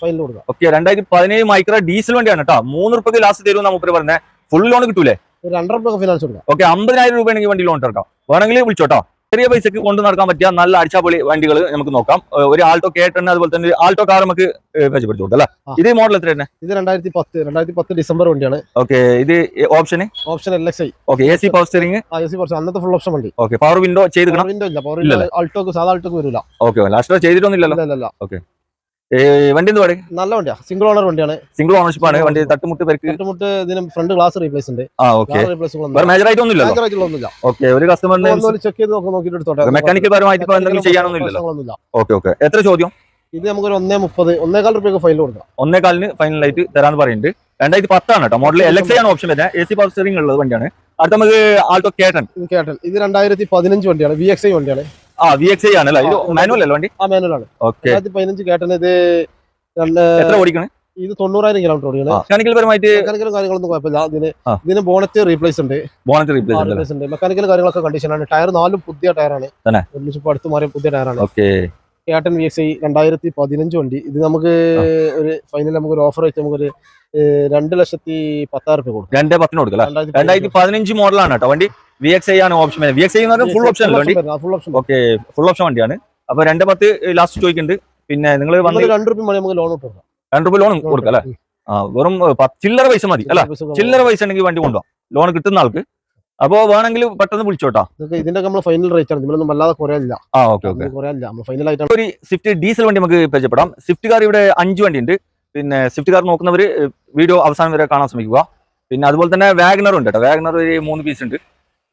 ഫൈനൽ കൊടുക്കാം. ഓക്കെ രണ്ടായിരത്തി പതിനേഴ് മൈക്ര ഡീസൽ വണ്ടിയാണ് കേട്ടോ മൂന്ന് റുപ്യക്ക് ലാസ്റ്റ് തരുമെന്ന് നമുക്ക് പറഞ്ഞത് ഫുൾ ലോൺ കിട്ടൂലേ? രണ്ടര റുപ്യ ഫിനാൻസ് കൊടുക്കാം. ഓക്കെ അമ്പതിനായിരം രൂപയണെങ്കിൽ വണ്ടി ലോൺ എടുക്കാം വേണമെങ്കിൽ വിളിച്ചോട്ടോ. ചെറിയ പൈസക്ക് കൊണ്ടു നടക്കാൻ പറ്റിയ നല്ല അടിച്ചാപ്പൊളി വണ്ടികൾ നമുക്ക് നോക്കാം. ഒരു ആൾട്ടോ കേട്ടൺ അതുപോലെ തന്നെ ആൾട്ടോ കാർ നമുക്ക് പരിചയപ്പെടുത്തി കൊടുക്കാം അല്ലേ. ഇത് മോഡൽ എത്ര തന്നെ ഇത് രണ്ടായിരത്തി പത്ത് രണ്ടായിരത്തി പത്ത് ഡിസംബർ വണ്ടിയാണ്. ഓക്കെ ഇത് option option L X I okay A C power steering അന്നത്തെ ഫുൾ ഓപ്ഷൻ വണ്ടി. ഓക്കെ പവർ വിൻഡോ ചെയ്ത് വിൻഡോ ഇല്ല പവർ ഇല്ല ആൾട്ടോക്ക് സാധാ ആൾട്ടോക്ക് വരില്ല ഓക്കെ ലാസ്റ്റ് ചെയ്തിട്ടൊന്നുമില്ലല്ലോ ഇല്ലല്ലോ? ഇല്ല Okay. വണ്ടി എന്ത് പറയുക നല്ല വണ്ടിയാ. സിംഗിൾ ഓണർ വണ്ടിയാണ്. സിംഗിൾ ഓണർഷിപ്പ് ആണ്. വണ്ടി തട്ടുമുട്ട് പേർക്ക് തട്ടുമുട്ട് ഇതിന് ഫ്രണ്ട് ഗ്ലാസ് റീപ്ലേസ് ഉണ്ട്. ആ ഓക്കെ ഗ്ലാസ് റീപ്ലേസ് വേറെ മേജർ ആയിട്ട് ഒന്നുമില്ല. ഓക്കെ ഒരു കസ്റ്റമറിന് ഒന്ന് ചെക്ക് ചെയ്ത് നോക്കി നോക്കിയിട്ട് എടുത്തോട്ടെ. മെക്കാനിക്കൽ പരമായിട്ട് എന്തെങ്കിലും ചെയ്യാനൊന്നുമില്ല. ഓക്കെ ഓക്കെ എത്ര ചോദ്യം? ഇത് നമുക്കൊരു ഒന്നേ മുപ്പത് ഒന്നേകാൽ റുപ്യ ഫൈൽ കൊടുക്കാം. ഒന്നേകാലിന് ഫൈനൽ ആയിട്ട് തരാന്ന് പറയുന്നുണ്ട്. രണ്ടായിരത്തി പത്താണ് കേട്ടോ മോഡൽ എൽ എക്സ് ആണ് ഓപ്ഷൻ വരുന്നത്. എ സി പവർ സ്റ്റിയറിംഗ് ഉള്ളത് വണ്ടിയാണ്. അടുത്ത നമുക്ക് ആൾട്ടോ കേട്ടൻ കേട്ടൻ ഇത് രണ്ടായിരത്തി പതിനഞ്ച് വണ്ടിയാണ്. വി എക്സ് ഐ വണ്ടിയാണ്. ആ വി എക്സ് ഐ ആണ് അല്ലേ? ഇത് മാനുവൽ അല്ലേ വണ്ടി? ആ മാനുവലാണ് ഓക്കെ രണ്ടായിരത്തി പതിനഞ്ച് കേട്ടൻ ഇത് എത്ര ഓടിക്കണേ? ഇത് തൊണ്ണൂറായിരം കിലോമീറ്റർ ഓടിയാണ് മെക്കാനിക്കൽ പരമായിട്ട് മെക്കാനിക്കലും കാര്യങ്ങളൊന്നും കുഴപ്പമില്ല. ഇതിന്. ഇതിന് ബോണറ്റ് റീപ്ലേസ് ഉണ്ട്. ബോണറ്റ് റീപ്ലേസ് ഉണ്ട് മെക്കാനിക്കൽ കാര്യങ്ങളൊക്കെ കണ്ടീഷനാണ് ടയർ നാലും പുതിയ ടയറാണ് ആണ്. അടുത്ത് മാറിയ പുതിയ ടയറാണ് ഓക്കെ കേട്ടൻ വി എക്സ് ഐ രണ്ടായിരത്തി പതിനഞ്ച് വണ്ടി. ഇത് നമുക്ക് ഒരു ഫൈനൽ നമുക്ക് ഒരു ഓഫർ വെച്ച് നമുക്കൊരു രണ്ട് ലക്ഷത്തി പത്തായിരം രൂപ കൊടുക്കും. രണ്ടേ പത്തിന് കൊടുക്കല രണ്ടായിരത്തി പതിനഞ്ച് മോഡലാണ് കേട്ടോ. വണ്ടി വി എക്സ് ഐ ആണ് ഓപ്ഷൻ വി എക്സ് ഐ എന്ന് പറഞ്ഞാൽ ഫുൾ ഓപ്ഷൻ അല്ലേ വണ്ടി? Full option okay full option വണ്ടിയാണ്. അപ്പൊ രണ്ട് പത്ത് ലാസ്റ്റ് ചോദിക്കുന്നുണ്ട്. പിന്നെ നിങ്ങൾ വന്ന് രണ്ട് രൂപ നമുക്ക് ലോൺ കൊടുക്കാം. രണ്ട് രൂപ ലോൺ കൊടുക്കാം അല്ലേ? ആ വെറും ചില്ലറ പൈസ മതി അല്ല? ചില്ലറ പൈസ ഉണ്ടെങ്കിൽ വണ്ടി കൊണ്ടുപോകാം ലോൺ കിട്ടുന്ന ആൾക്ക് അപ്പോ വേണമെങ്കിൽ പെട്ടെന്ന് വിളിച്ചോട്ടാ. ഇതിന്റെ നമ്മൾ ഫൈനൽ റേറ്റ് ആണ്. ഇതിലൊന്നും വല്ലാതെ കുറയാനില്ല ആ ഓക്കെ ഓക്കെ. കുറയല്ല. നമ്മൾ ഫൈനൽ ആയിട്ടാണ് ഒരു സ്വിഫ്റ്റ് ഡീസൽ വണ്ടി നമുക്ക് പരിചയപ്പെടാം. സ്വിഫ്റ്റ് കാർ ഇവിടെ അഞ്ച് വണ്ടി ഉണ്ട് പിന്നെ സ്വിഫ്റ്റ് കാർ നോക്കുന്നവർ വീഡിയോ അവസാനം വരെ കാണാൻ ശ്രമിക്കുക. പിന്നെ അതുപോലെ തന്നെ വാഗ്നർ ഉണ്ട് കേട്ടോ. വാഗ്നർ ഒരു മൂന്ന് പീസ് ഉണ്ട്.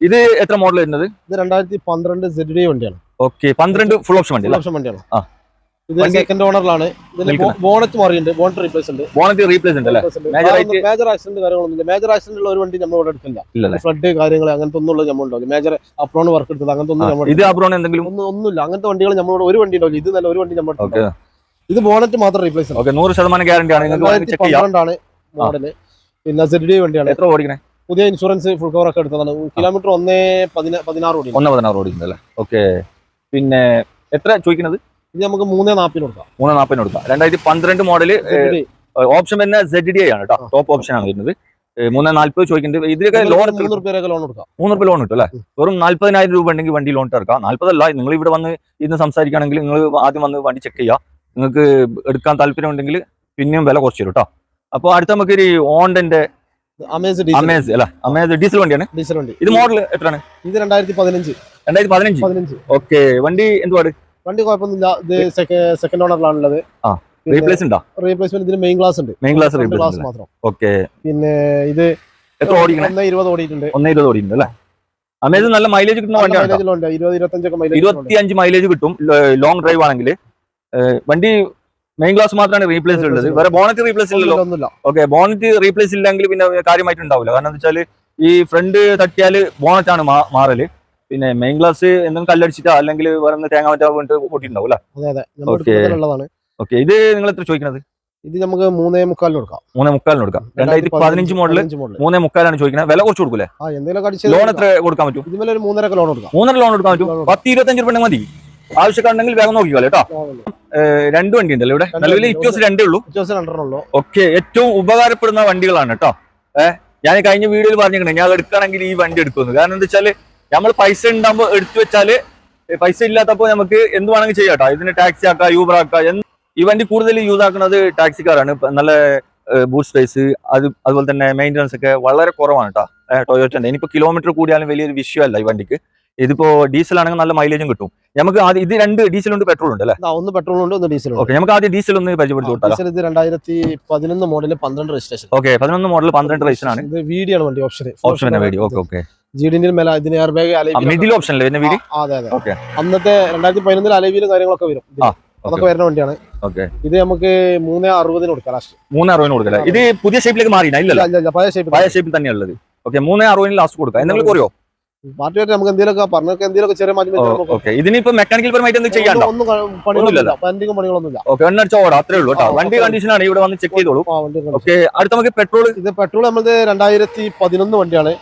ഇത് എത്ര മോഡൽ വരുന്നത്? ഇത് രണ്ടായിരത്തി പന്ത്രണ്ട് സെഡ് വണ്ടിയാണ്. ഓക്കെ പന്ത്രണ്ട് ഫുൾ ഓപ്ഷൻ വണ്ടി ഓപ്ഷൻ വണ്ടിയാണ്. ആ. ഇത് സെക്കൻഡ് ഓണറിലാണ് ഇതിന് ബോണറ്റ് മാറിയുണ്ട് ബോണറ്റ് റീപ്ലേസ് ഉണ്ട്. ബോണറ്റ് റീപ്ലേസ് ഉണ്ട് അല്ലേ? മേജർ ആക്സിഡന്റ് കാര്യങ്ങളൊന്നും മേജർ ആക്സിഡന്റ് ഉള്ള ഒരു വണ്ടി നമ്മൾ ഇവിടെ എടുക്കില്ല ഫ്ലഡ് കാര്യങ്ങൾ അങ്ങനത്തെ ഒന്നും ഉള്ളത് നമ്മൾ ഉണ്ടാവില്ല മേജർ അപ്രോൺ വർക്ക് എടുത്തത്. അങ്ങനത്തെ ഒന്നും നമ്മൾ ഇത് എന്തെങ്കിലും? ഒന്നും ഒന്നുമില്ല. അങ്ങനത്തെ വണ്ടികൾ നമ്മളോട് ഒരു വണ്ടി ഉണ്ടാവില്ല. ഇത് നല്ല ഒരു വണ്ടി നമ്മൾ ഇത് ബോണറ്റ് മാത്രം റീപ്ലേസ് ഓക്കെ നൂറ് ശതമാനം ഗ്യാരണ്ടി ആണ്. നിങ്ങൾക്ക് ചെക്ക് ചെയ്യാം. പന്ത്രണ്ടാണ് മോഡൽ പിന്നെ സെഡ് വണ്ടിയാണ്. എത്ര ഓടിക്കണേ? പുതിയ ഇൻഷുറൻസ് ഫുൾ കവർ ഒക്കെ എടുത്തതാണ്. കിലോമീറ്റർ ഒന്നേ പതിന- പതിനാറ് ഓടി ഒന്ന് പതിനാറ് ഓടി അല്ലേ? ഓക്കെ പിന്നെ എത്ര ചോദിക്കുന്നത് ഇത് നമുക്ക് മൂന്നേ നാപ്പിന് കൊടുക്കാം. മൂന്ന് നാൽപ്പതിന് കൊടുക്കാം. രണ്ടായിരത്തി പന്ത്രണ്ട് മോഡൽ ഓപ്ഷൻ വരുന്ന സെഡ് ഡി ആണ് കേട്ടോ. ടോപ്പ് ഓപ്ഷൻ ആണ് വരുന്നത്. മൂന്നേ നാല്പത് ചോദിക്കുന്നുണ്ട്. ഇതിലൊക്കെ ലോൺ മൂന്ന് ലോൺ കൊടുക്കാം. മൂന്ന് രൂപ ലോൺ കിട്ടും അല്ലേ? വെറും നാല്പതിനായിരം രൂപ ഉണ്ടെങ്കിൽ വണ്ടി ലോൺ എടുക്കാം നാല്പതല്ല നിങ്ങൾ ഇവിടെ വന്ന് ഇന്ന് സംസാരിക്കുകയാണെങ്കിൽ നിങ്ങൾ ആദ്യം വന്ന് വണ്ടി ചെക്ക് ചെയ്യുക. നിങ്ങൾക്ക് എടുക്കാൻ താല്പര്യം ഉണ്ടെങ്കിൽ പിന്നെയും വില കുറച്ച് തരും കേട്ടോ. അപ്പോൾ അടുത്ത നമുക്ക് ഒരു ഓണ്ടന്റെ അമേസ് അല്ല അമേസ് ഡീസൽ വണ്ടിയാണ്. ഡീസൽ വണ്ടി. ഇത് മോഡൽ എത്രയാണ്? ഇത് രണ്ടായിരത്തി പതിനഞ്ച്. രണ്ടായിരത്തി പതിനഞ്ച്? പതിനഞ്ച്. ഓക്കെ വണ്ടി എന്തുപാട് വണ്ടി കുഴപ്പമൊന്നുമില്ല. ഇത് സെക്കൻഡ് ഓണറിലാണുള്ളത്. റീപ്ലേസ് ഉണ്ടോ? റീപ്ലേസ്മെന്റ് ഇതിന് മെയിൻ ക്ലാസ് ഉണ്ട്. മെയിൻ ക്ലാസ് റീപ്ലേസ് മാത്രം. ഓക്കെ പിന്നെ ഇത് എത്ര ഓടിക്കണേ? ഒന്നേ ഇരുപത് ഓടിയിട്ടുണ്ട്. ഒന്നേ ഇരുപത് ഓടിയുണ്ട് അല്ലേ? നല്ല മൈലേജ് കിട്ടുന്ന വണ്ടിയാണ്? മൈലേജ് കിട്ടും. ലോങ് ഡ്രൈവ് ആണെങ്കിൽ. വണ്ടി മെയിൻ ക്ലാസ് മാത്രമാണ് റീപ്ലേസ് ഉള്ളത്. വേറെ ബോണറ്റ് റീപ്ലേസ് ഇല്ലല്ലോ. ഓക്കെ ബോണറ്റ് റീപ്ലേസ് ഇല്ലെങ്കിൽ പിന്നെ കാര്യമായിട്ട് ഉണ്ടാവില്ല. കാരണം എന്താ വെച്ചാൽ ഈ ഫ്രണ്ട് തട്ടിയാൽ ബോണറ്റ് ആണ് മാറൽ. പിന്നെ മെയിൻ ഗ്ലാസ് എന്തെങ്കിലും കല്ലടിച്ചിട്ടോ അല്ലെങ്കിൽ വേറെ തേങ്ങ മറ്റോ അല്ലേ അതെ അതെ. ഓക്കെ ഇത് നിങ്ങൾ എത്ര ചോദിക്കുന്നത് ഇത് നമുക്ക് മൂന്നേ മുക്കാലിന് കൊടുക്കാം. മൂന്നേ മുക്കാലിന് കൊടുക്കാം. രണ്ടായിരത്തി പതിനഞ്ച് മോഡൽ മൂന്നേ മുക്കാലാണ് ചോദിക്കുന്നത് വില കുറച്ച് കൊടുക്കൂലേ? ലോൺ എത്ര കൊടുക്കാൻ പറ്റും? ഇതുപോലെ ഒരു മൂന്നര ലോൺ കൊടുക്കാം. മൂന്നര ലോൺ കൊടുക്കാൻ പറ്റും. പത്ത് ഇരുപത്തഞ്ച് രൂപ മതി. ആവശ്യക്കാരുണ്ടെങ്കിൽ വേഗം നോക്കിക്കോളെ കേട്ടോ. രണ്ട് വണ്ടി ഉണ്ടല്ലോ ഇവിടെ നിലവിൽ ഇറ്റോസ് രണ്ടേ ഉള്ളൂ. ഓക്കെ ഉള്ളൂ. ഒക്കെ ഏറ്റവും ഉപകാരപ്പെടുന്ന വണ്ടികളാണ് കേട്ടോ. ഏഹ് ഞാൻ കഴിഞ്ഞ വീഡിയോയിൽ പറഞ്ഞിരിക്കണേ ഞാൻ എടുക്കുകയാണെങ്കിൽ ഈ വണ്ടി എടുക്കുന്നു കാരണം എന്താ വെച്ചാൽ നമ്മൾ പൈസ ഉണ്ടാകുമ്പോൾ എടുത്തു വെച്ചാൽ പൈസ ഇല്ലാത്തപ്പോൾ നമുക്ക് എന്ത് വേണമെങ്കിൽ ചെയ്യാം കേട്ടോ. ഇതിന് ടാക്സി ആക്കാം യൂബർ ആക്കാം എന്ത് ഈ വണ്ടി കൂടുതൽ യൂസ് ആക്കുന്നത് ടാക്സിക്കാരാണ് നല്ല ബൂട്ട് സ്പേസ് അത് അതുപോലെ തന്നെ മെയിന്റനൻസ് ഒക്കെ വളരെ കുറവാണ് കേട്ടോ ടൊയോറ്റന്റെ ഇനിയിപ്പോൾ കിലോമീറ്റർ കൂടിയാലും വലിയൊരു വിഷയമല്ല ഈ വണ്ടിക്ക്. ഇതിപ്പോ ഡീസൽ ആണെങ്കിൽ നല്ല മൈലേജും കിട്ടും. നമുക്ക് ആദ്യം ഇത് രണ്ട് ഡീസൽ ഉണ്ട് പെട്രോൾ ഉണ്ട് അല്ലേ? ഒന്ന് പെട്രോൾ ഉണ്ട് ഒന്ന് ഡീസൽ ഓക്കെ നമുക്ക് ആദ്യം ഡീസൽ ഒന്ന് പരിചയപ്പെടുത്തി ഇത് രണ്ടായിരത്തി പതിനൊന്ന് മോഡൽ പന്ത്രണ്ട് രജിസ്ട്രേഷൻ ഓക്കെ പതിനൊന്ന് മോഡൽ പന്ത്രണ്ട് രജിസ്ട്രേഷൻ ആണ്. വീഡിയോ ആണ് വണ്ടി ഓപ്ഷൻ ഓപ്ഷൻ വേണ്ടി ഓക്കെ ഓക്കെ ജിഡിന്റെ മേലെ ഇതിന് എയർ ബാഗ് മിഡിൽ ഓപ്ഷൻ അല്ലേ അതെ അതെ. അന്നത്തെ രണ്ടായിരത്തി പതിനൊന്നിൽ അലവിയിലും കാര്യങ്ങളൊക്കെ വരും. അതൊക്കെ വരുന്ന വണ്ടിയാണ്. ഇത് നമുക്ക് മൂന്നേ അറുപതിന് കൊടുക്കാം ലാസ്റ്റ് മൂന്ന് അറുപതിന് കൊടുക്കാം ഇത് പുതിയ ഷേപ്പിലേക്ക് മാറിയില്ല പഴയ ഷേപ്പിൽ തന്നെയുള്ളത് ഓക്കെ മൂന്ന് അറുപതിന് ലാസ്റ്റ് കൊടുക്കാം. എന്തെങ്കിലും കുറയോ? പാർട്ടിയായിട്ട് നമുക്ക് എന്തെങ്കിലുമൊക്കെ പറഞ്ഞൊക്കെ എന്തെങ്കിലുമൊക്കെ ചെറിയ മാറ്റം ഇതിനിപ്പോ മെക്കാനിക്കൽ പരമായിട്ട് എന്ത് ചെയ്യാണ്ടോ? ഒന്നും പണികളൊന്നുമില്ല. പെൻഡിങ് പണികളൊന്നുമില്ല. ഓക്കെ എണ്ണടിച്ച ഓടാ അത്രേ ഉള്ളൂ കേട്ടോ. വണ്ടി കണ്ടീഷൻ ആണ് ഇവിടെ വന്ന് ചെക്ക് ചെയ്തോളൂ. ഓക്കെ അടുത്ത നമുക്ക് പെട്രോൾ ഇത് പെട്രോൾ നമ്മളത് രണ്ടായിരത്തി പതിനൊന്ന് വണ്ടിയാണ്.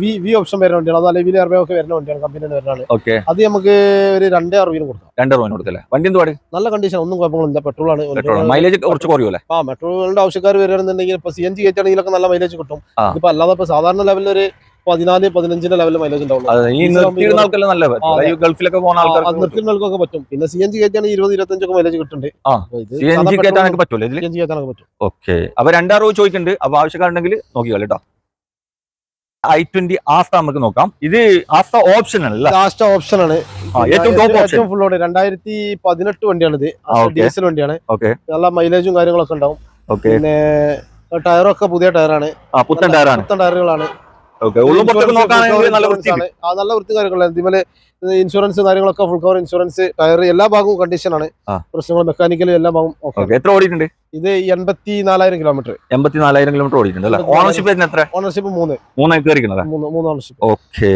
വി വി ഓപ്ഷൻ വരുന്ന വണ്ടിയാണ്. അത് ബാഗ് ഒക്കെ വരുന്ന വണ്ടിയാണ് കമ്പനിയുടെ വരുന്നതാണ്. ഓക്കെ. അത് നമുക്ക് ഒരു രണ്ടേ അറുപതിന് കൊടുക്കാം. രണ്ടേ രൂപ കൊടുക്കല്ലേ വണ്ടി എന്ത് പാട് നല്ല കണ്ടീഷൻ ഒന്നും കുഴപ്പങ്ങളില്ല പെട്രോൾ ആണ്. പെട്രോൾ മൈലേജ് കുറച്ച് കുറയൂലേ ആ മെട്രോകളുടെ ആവശ്യക്കാർ വരികയാണെന്നുണ്ടെങ്കിൽ ഇപ്പൊ സി എൻ ജി കയറ്റാണെങ്കിലൊക്കെ നല്ല മൈലേജ് കിട്ടും. ഇപ്പൊ അല്ലാതെ ഇപ്പൊ സാധാരണ ലെവലിൽ ഒരു പതിനാല് പതിനഞ്ചിന്റെ ലെവലിൽ മൈലേജ് ഉണ്ടാവുള്ളൂ. ഗൾഫിലൊക്കെ പോകുന്ന പറ്റും. പിന്നെ സി എൻ ജി കയറ്റാണെങ്കിൽ ഇരുപത് ഇരുപത്തഞ്ചൊക്കെ മൈലേജ് കിട്ടുന്നുണ്ട്. ഓക്കെ. അപ്പൊ രണ്ടാറ് ചോദിക്കുന്നുണ്ട്. അപ്പൊ ആവശ്യക്കാരുണ്ടെങ്കിൽ നോക്കിക്കോളെ കേട്ടോ ഐ ട്വന്റി ആസ്ത നമുക്ക് നോക്കാം. ഇത് ആസ്ത ഓപ്ഷൻ ആണ് അല്ലേ? ലാസ്റ്റ് ഓപ്ഷൻ ആണ്. ഏറ്റവും ടോപ്പ് ഓപ്ഷൻ ഫുൾ ഓട് രണ്ടായിരത്തി പതിനെട്ട് വണ്ടിയാണ് ഇത്. ഡീസൽ വണ്ടിയാണ്. ഓക്കെ. നല്ല മൈലേജും കാര്യങ്ങളൊക്കെ ഉണ്ടാവും. ഓക്കെ. പിന്നെ ടയറൊക്കെ പുതിയ ടയറാണ് പുത്തൻ ടയറാണ് പുത്തൻ ടയറുകളാണ് ഉള്ളും പുറത്തൊക്കെ നോക്കുകയാണെങ്കിൽ നല്ല വൃത്തി നല്ല വൃത്തി കാര്യങ്ങളാണ് ഇതിമേൽ ഇൻഷുറൻസ് കാര്യങ്ങളൊക്കെ ഫുൾ കവർ ഇൻഷുറൻസ് ടയർ എല്ലാ ഭാഗവും കണ്ടീഷൻ ആണ്. ആ. പ്രശ്നങ്ങൾ മെക്കാനിക്കലും എല്ലാ ഭാഗവും എത്ര ഓടിയിട്ടുണ്ട്? ഇത് എൺപത്തി നാലായിരം കിലോമീറ്റർ എൺപത്തി നാലായിരം കിലോമീറ്റർ ഓടിയിട്ടുണ്ട് അല്ലേ ഓണർഷിപ്പ് എത്ര? ഓണർഷിപ്പ് മൂന്ന്. മൂന്നായി കയറിക്കുന്നത് മൂന്ന് ഓണർഷിപ്പ് ഓക്കെ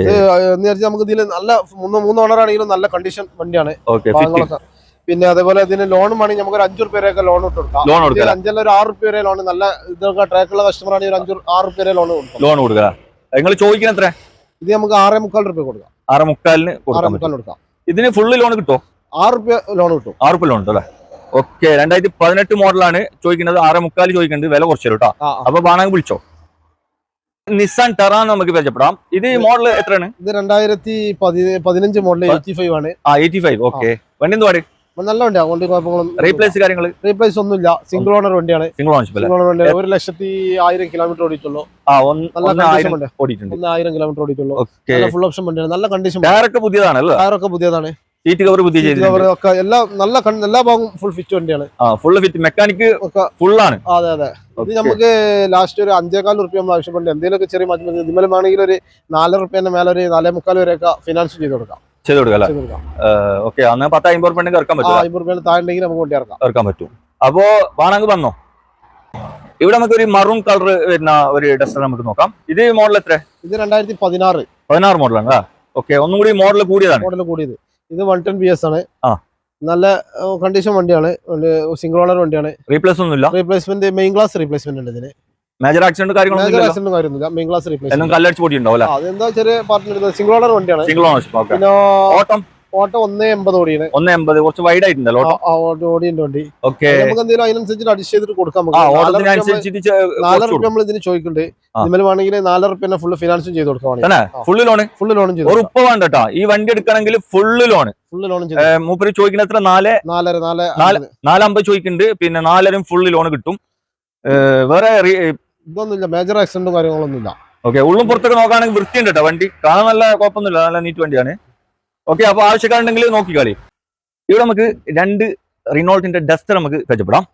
എന്ന് വെച്ചാൽ നമുക്ക് ഇതിൽ നല്ല മൂന്ന് മൂന്ന് ഓണർ ആണെങ്കിലും നല്ല കണ്ടീഷൻ വണ്ടിയാണ്. ഭാഗങ്ങളൊക്കെ. പിന്നെ അതേപോലെ ഇതിന് ലോണും വേണമെങ്കിൽ നമുക്ക് ഒരു അഞ്ചു റുപ്യ ലോൺ കൊടുക്കാം. അഞ്ചല്ല ഒരു ആറ് റുപ്യ വരെ ലോൺ നല്ല ഇതൊക്കെ ട്രാക്കുള്ള കസ്റ്റമർ ആണെങ്കിൽ ഒരു അഞ്ചു ആറ് റുപ്യ വരെ ലോൺ കൊടുക്കാം. ലോൺ കൊടുക്കുക നിങ്ങൾ ചോദിക്കണ എത്ര ഇത് നമുക്ക് ആറേ മുക്കാൽ റുപ്യ കൊടുക്കാം. ആറേ മുക്കാലിന് ആറേ കൊടുക്കാൻ മുക്കാൽ കൊടുക്കാം. ഇതിന് ഫുള്ള് ലോൺ കിട്ടോ? ആറ് റുപ്യ ലോൺ കിട്ടും. ആറ് റുപ്യ ലോൺ ഉണ്ടോ അല്ലേ ഓക്കെ രണ്ടായിരത്തി പതിനെട്ട് മോഡലാണ് ചോദിക്കുന്നത്. ആറേ മുക്കാൽ ചോദിക്കുന്നുണ്ട്. വില കുറച്ചു കേട്ടോ. അപ്പൊ ബാണാങ്ക് വിളിച്ചോ? നിസാൻ ടെറാൻ നമുക്ക് പരിചയപ്പെടാം. ഇത് മോഡൽ എത്രയാണ്? ഇത് രണ്ടായിരത്തി പതി- പതിനഞ്ച് മോഡൽ എയ്റ്റി ഫൈവ് ആണ്. ആ എയ്റ്റി ഫൈവ് ഓക്കെ വണ്ടി എന്ത് നല്ല അതുകൊണ്ട് കുഴപ്പങ്ങളും റീപ്ലേസ് കാര്യങ്ങൾ റീപ്ലേസ് ഒന്നുമില്ല. സിംഗിൾ ഓണർ വണ്ടിയാണ്. സിംഗിൾ ഓണർ വണ്ടി ഒരു ലക്ഷത്തി ആയിരം കിലോമീറ്റർ ആ ഒന്ന് ആയിരം ഓടിയിട്ടുണ്ട്. ആയിരം കിലോമീറ്റർ നല്ല ഫുൾ ഓപ്ഷൻ വണ്ടിയാണ്. നല്ല കണ്ടീഷൻ ടയറൊക്കെ പുതിയതാണ് ടയറൊക്കെ പുതിയതാണ്. സീറ്റ് കവർ പുതിയ ഒക്കെ എല്ലാ നല്ല എല്ലാ ഭാഗവും ഫുൾ ഫിറ്റ് വണ്ടിയാണ്. ആ ഫുൾ ഫിറ്റ് മെക്കാനിക് ഒക്കെ ഫുള്ളാണ് ആ, അതെ അതെ. ഇത് നമുക്ക് ലാസ്റ്റ് ഒരു അഞ്ചേകാൽ റുപ്യ നമ്മൾ ആവശ്യപ്പെട്ട് എന്തെങ്കിലുമൊക്കെ ചെറിയ മാറ്റം ഇതിമേലും വേണമെങ്കിൽ ഒരു നാലര റുപ്യന്റെ മേലെ ഒരു നാലേ മുക്കാൽ വരെയൊക്കെ ഫിനാൻസ് ചെയ്ത് കൊടുക്കാം. ചെയ്ത് അല്ലേ? കൊടുക്കാം. ഓക്കെ അന്ന് പത്ത് അമ്പത് ഉറുപ്പിക ഇറക്കാൻ പറ്റും അമ്പത് റുപ്യ നമുക്ക് ഇറക്കാം. ഇറക്കാൻ പറ്റും. അപ്പോ വേണമെങ്കിൽ വന്നോ? ഇവിടെ നമുക്ക് ഒരു മറൂൺ കളർ വരുന്ന ഒരു ഡസ്റ്റർ നമുക്ക് നോക്കാം. ഇത് മോഡൽ എത്ര ഇത് രണ്ടായിരത്തി പതിനാറ് പതിനാറ് മോഡലാണ് ഓക്കെ ഒന്നും കൂടി മോഡൽ കൂടിയതാണ്. മോഡൽ കൂടിയത്. ഇത് വൺ ടെൻ ബി എസ് ആണ്. നല്ല കണ്ടീഷൻ വണ്ടിയാണ്. സിംഗിൾ ഓണർ വണ്ടിയാണ്. റീപ്ലേസ് ഒന്നുമില്ല. റീപ്ലേസ്മെന്റ് മെയിൻ ക്ലാസ് റീപ്ലേസ്മെന്റ് ഉണ്ട് ഇതിന്. മേജർ ആക്സിഡന്റ് കാര്യങ്ങളൊന്നും കല്ലടിച്ച് പൊടി ഉണ്ടാവും അല്ലെ? അതെന്താ ചെറിയ പാർട്ടിന് സിംഗിൾ ഓണർ വണ്ടിയാണ്. സിംഗിൾ ഓണർഷിപ്പ് ഓക്കെ പിന്നെ ഓട്ടം ഓട്ടോ ഒന്നേ എൺപത് ഓടിയാണ് ഒന്ന് എൺപത്. കുറച്ച് വൈഡ് ആയിട്ടുണ്ടല്ലോ ഓട്ടം ആ, ഓട്ടോ ഓടിയുണ്ട് വണ്ടി. ഓക്കെ നമുക്ക് എന്തെങ്കിലും അതിനനുസരിച്ച് അഡ്ജസ്റ്റ് ചെയ്തിട്ട് കൊടുക്കാം റുപ്യ നമ്മൾ ഇതിന് ചോദിക്കുന്നുണ്ട്. ഇതിൽ വേണമെങ്കിൽ റുപ്യ ഫുള്ള് ഫിനാൻസും ചെയ്ത് കൊടുക്കാം തന്നെ? ഫുള്ള് ലോണ് ഫുള്ള് ലോണും ചെയ്ത് ഒരു ഉപ്പ വേണ്ട കേട്ടോ ഈ വണ്ടി എടുക്കണമെങ്കിൽ ഫുള്ള് ലോൺ ഫുള്ള് ലോൺ മൂപ്പര് ചോദിക്കുന്ന എത്ര? നാല്? നാലര നാല് നാല് നാലമ്പത് ചോദിക്കുന്നുണ്ട്. പിന്നെ നാലരും ഫുള്ള് ലോൺ കിട്ടും. വേറെ ഇതൊന്നുമില്ല മേജർ ആക്സിഡന്റ് കാര്യങ്ങളൊന്നും ഇല്ല ഓക്കെ ഉള്ളും പുറത്തൊക്കെ നോക്കുകയാണെങ്കിൽ വൃത്തിയുണ്ട് കേട്ടോ വണ്ടി. കാണാൻ നല്ല കുഴപ്പമൊന്നുമില്ല നല്ല നീറ്റ് വണ്ടിയാണ്. ഓക്കെ അപ്പൊ ആവശ്യക്കാരുണ്ടെങ്കിൽ നോക്കിക്കളി. ഇവിടെ നമുക്ക് രണ്ട് റിനോൾട്ടിന്റെ ഡസ്റ്റർ നമുക്ക് കച്ചപ്പെടാം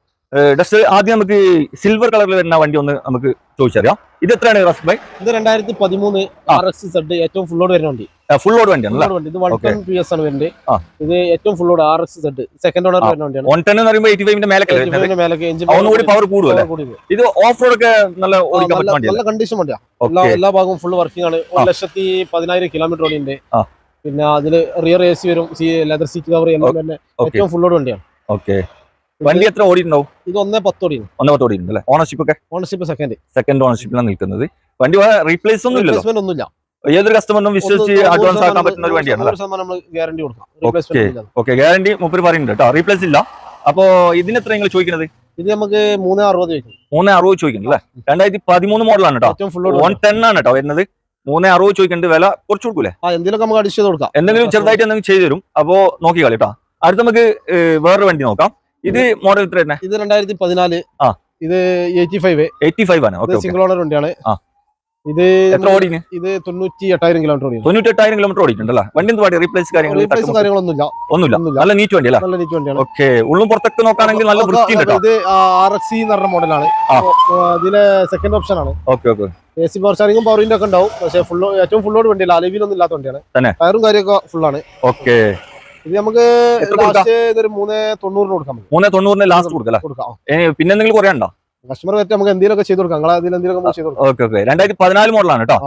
ഡസ്റ്റർ ആദ്യം നമുക്ക് സിൽവർ കളറിൽ വരുന്ന വണ്ടി ഒന്ന് നമുക്ക് ചോദിച്ചറിയാം. ഇത് എത്രയാണ് റസ് ബൈ ഇത് രണ്ടായിരത്തി പതിമൂന്ന് ആ. ആർ എക്സ് സെഡ് ഏറ്റവും ഫുള്ളോട് വരുന്ന വണ്ടി. ഫുൾ ലോഡ് വണ്ടിയാണ് ഇത് വൺ. ടെൻ പി എസ് ആണ് വരുന്നത് ഇത് ഏറ്റവും ഫുള്ളോട് R X Z second owner. വരുന്ന വണ്ടിയാണ്. വൺ ടെൻ എന്ന് പറയുമ്പോൾ എയ്റ്റി ഫൈവിന്റെ മേലെ പവർ കൂടും അല്ലേ? കൂടി. വരും. ഇത് ഓഫ് റോഡ് ഒക്കെ നല്ല നല്ല കണ്ടീഷൻ വണ്ടിയാ. എല്ലാ എല്ലാ ഭാഗവും ഫുൾ വർക്കിംഗ് ആണ്. ഒരു. ലക്ഷത്തി പതിനായിരം കിലോമീറ്റർ ഓടിയുണ്ട് പിന്നെ അതിൽ റിയർ എ സി വരും. ലെതർ സീറ്റ് കവർ എല്ലാം തന്നെ ഏറ്റവും ഫുൾ ലോഡ് വണ്ടിയാണ്. ഓക്കെ വണ്ടി എത്ര ഓടിയിട്ടുണ്ടാവും ഇത് ഒന്നേ പത്ത് ഒന്നേ പത്ത് ഓടിയിട്ടുണ്ട് അല്ലേ? ഓണർഷിപ്പ് ഒക്കെ? ഓണർഷിപ്പ് സെക്കൻഡ് സെക്കൻഡ് ഓണർഷിപ്പിലാണ് നിൽക്കുന്നത്. വണ്ടി റീപ്ലേസ് ഒന്നും ഇല്ല ഒന്നുമില്ല. ഏതൊരു കസ്റ്റമറിനും വിശ്വസിച്ച് അഡ്വാൻസ് ആക്കാൻ പറ്റുന്ന ഒരു വണ്ടിയാണ് ഓക്കെ ഗ്യാരണ്ടി മുപ്പര് പറയുന്നുണ്ട് കേട്ടോ. റീപ്ലേസ് ഇല്ല. അപ്പോ ഇതിന് എത്ര നിങ്ങൾ ചോദിക്കുന്നത്? ഇത് നമുക്ക് മൂന്നേ അറുപത് മൂന്ന് അറുപത് ചോദിക്കുന്നത് അല്ലേ? രണ്ടായിരത്തി പതിമൂന്ന് മോഡലാണ് കേട്ടോ. വൺ ടെൻ ആണ് കേട്ടോ വരുന്നത്. മൂന്ന് അറുപത് ചോദിക്കുന്നുണ്ട്. വില കുറച്ച് കൊടുക്കൂലേ? എന്തെങ്കിലും നമുക്ക് അടിച്ചു കൊടുക്കാം. എന്തെങ്കിലും ചെറുതായിട്ട് എന്തെങ്കിലും ചെയ്തു തരും. അപ്പോ നോക്കി കളി കേട്ടോ. അടുത്ത നമുക്ക് വേറൊരു വണ്ടി നോക്കാം. ഇത് മോഡൽ എത്ര തന്നെ ഇത് രണ്ടായിരത്തി പതിനാല്. ആ. ഇത് എയ്റ്റി ഫൈവ് എയ്റ്റി ഫൈവ് ആണ് സിംഗിൾ ഓണർ വണ്ടിയാണ്. ആ. ഇത് എത്ര ഓടിന്? ഇത് തൊണ്ണൂറ്റി എട്ടായിരം കിലോമീറ്റർ ഓടി തൊണ്ണൂറ്റി എട്ടായിരം കിലോമീറ്റർ ഓടിയിട്ടുണ്ടല്ലേ വണ്ടി പാടി റീപ്ലേസ് കാര്യങ്ങൾ റീപ്ലേസ് കാര്യങ്ങളൊന്നുമില്ല. ഒന്നുമില്ല. നല്ല നീറ്റ് വണ്ടി നല്ല നീറ്റ് വണ്ടിയാണ്. ഓക്കെ. ഉള്ളും പുറത്തൊക്കെ നോക്കുകയാണെങ്കിൽ നല്ല വൃത്തിയുണ്ട് ഇത് ആർ എക്സ് സി എന്ന് പറഞ്ഞ മോഡലാണ്. ഇതിലെ സെക്കൻഡ് ഓപ്ഷൻ ആണ്. Okay okay. A C power സ്റ്റാറിംഗും power window ഒക്കെ ഉണ്ടാവും. പക്ഷേ ഫുൾ ഏറ്റവും ഫുള്ളോട് വണ്ടിയല്ല. അലവിലൊന്നും ഇല്ലാത്ത വണ്ടിയാണ്? ടയറും കാര്യമൊക്കെ ഫുള്ളാണ് ആണ്. ഓക്കെ. ഇത് നമുക്ക്? ലാസ്റ്റ് ഇതൊരു മൂന്ന് തൊണ്ണൂറിന് കൊടുക്കാം. മൂന്ന് തൊണ്ണൂറിന് ലാസ്റ്റ് കൊടുക്കാം പിന്നെ എന്തെങ്കിലും കുറയണ്ടോ കസ്റ്റമർ പറ്റി നമുക്ക് എന്തെങ്കിലുമൊക്കെ ചെയ്ത് കൊടുക്കാം. നിങ്ങൾ അതിൽ എന്തെങ്കിലും ചെയ്ത് കൊടുക്കാം. Okay okay. രണ്ടായിരത്തി പതിനാല് മോഡലാണ് കേട്ടോ.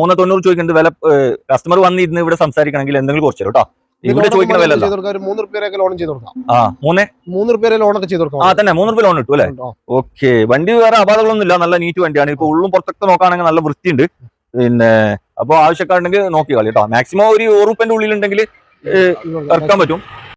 മൂന്ന് തൊണ്ണൂറ് ചോദിക്കുന്നത് വില കസ്റ്റമർ വന്ന് ഇരുന്ന് ഇവിടെ സംസാരിക്കണമെങ്കിൽ എന്തെങ്കിലും കുറച്ചു കേട്ടോ. ഇവിടെ ചോദിക്കുന്ന വില മൂന്ന് റുപ്യൊക്കെ ലോൺ ചെയ്ത് കൊടുക്കാം. ആ മൂന്ന്? മൂന്ന് റുപ്യ ഒക്കെ ചെയ്ത് കൊടുക്കാം. ആ തന്നെ. മൂന്ന് രൂപ ലോൺ കിട്ടും അല്ലേ. ഓക്കെ. വണ്ടി വേറെ അപാകങ്ങളൊന്നും ഇല്ല. നല്ല നീറ്റ് വണ്ടിയാണ്. ഇപ്പൊ ഉള്ളും പുറത്തൊക്കെ നോക്കുകയാണെങ്കിൽ നല്ല വൃത്തിയുണ്ട്. പിന്നെ അപ്പോൾ ആവശ്യക്കാരുണ്ടെങ്കിൽ നോക്കി കളി കേട്ടോ. മാക്സിമം ഒരു റുപ്യന്റെ ഉള്ളിലുണ്ടെങ്കിൽ ഇറക്കാൻ പറ്റും.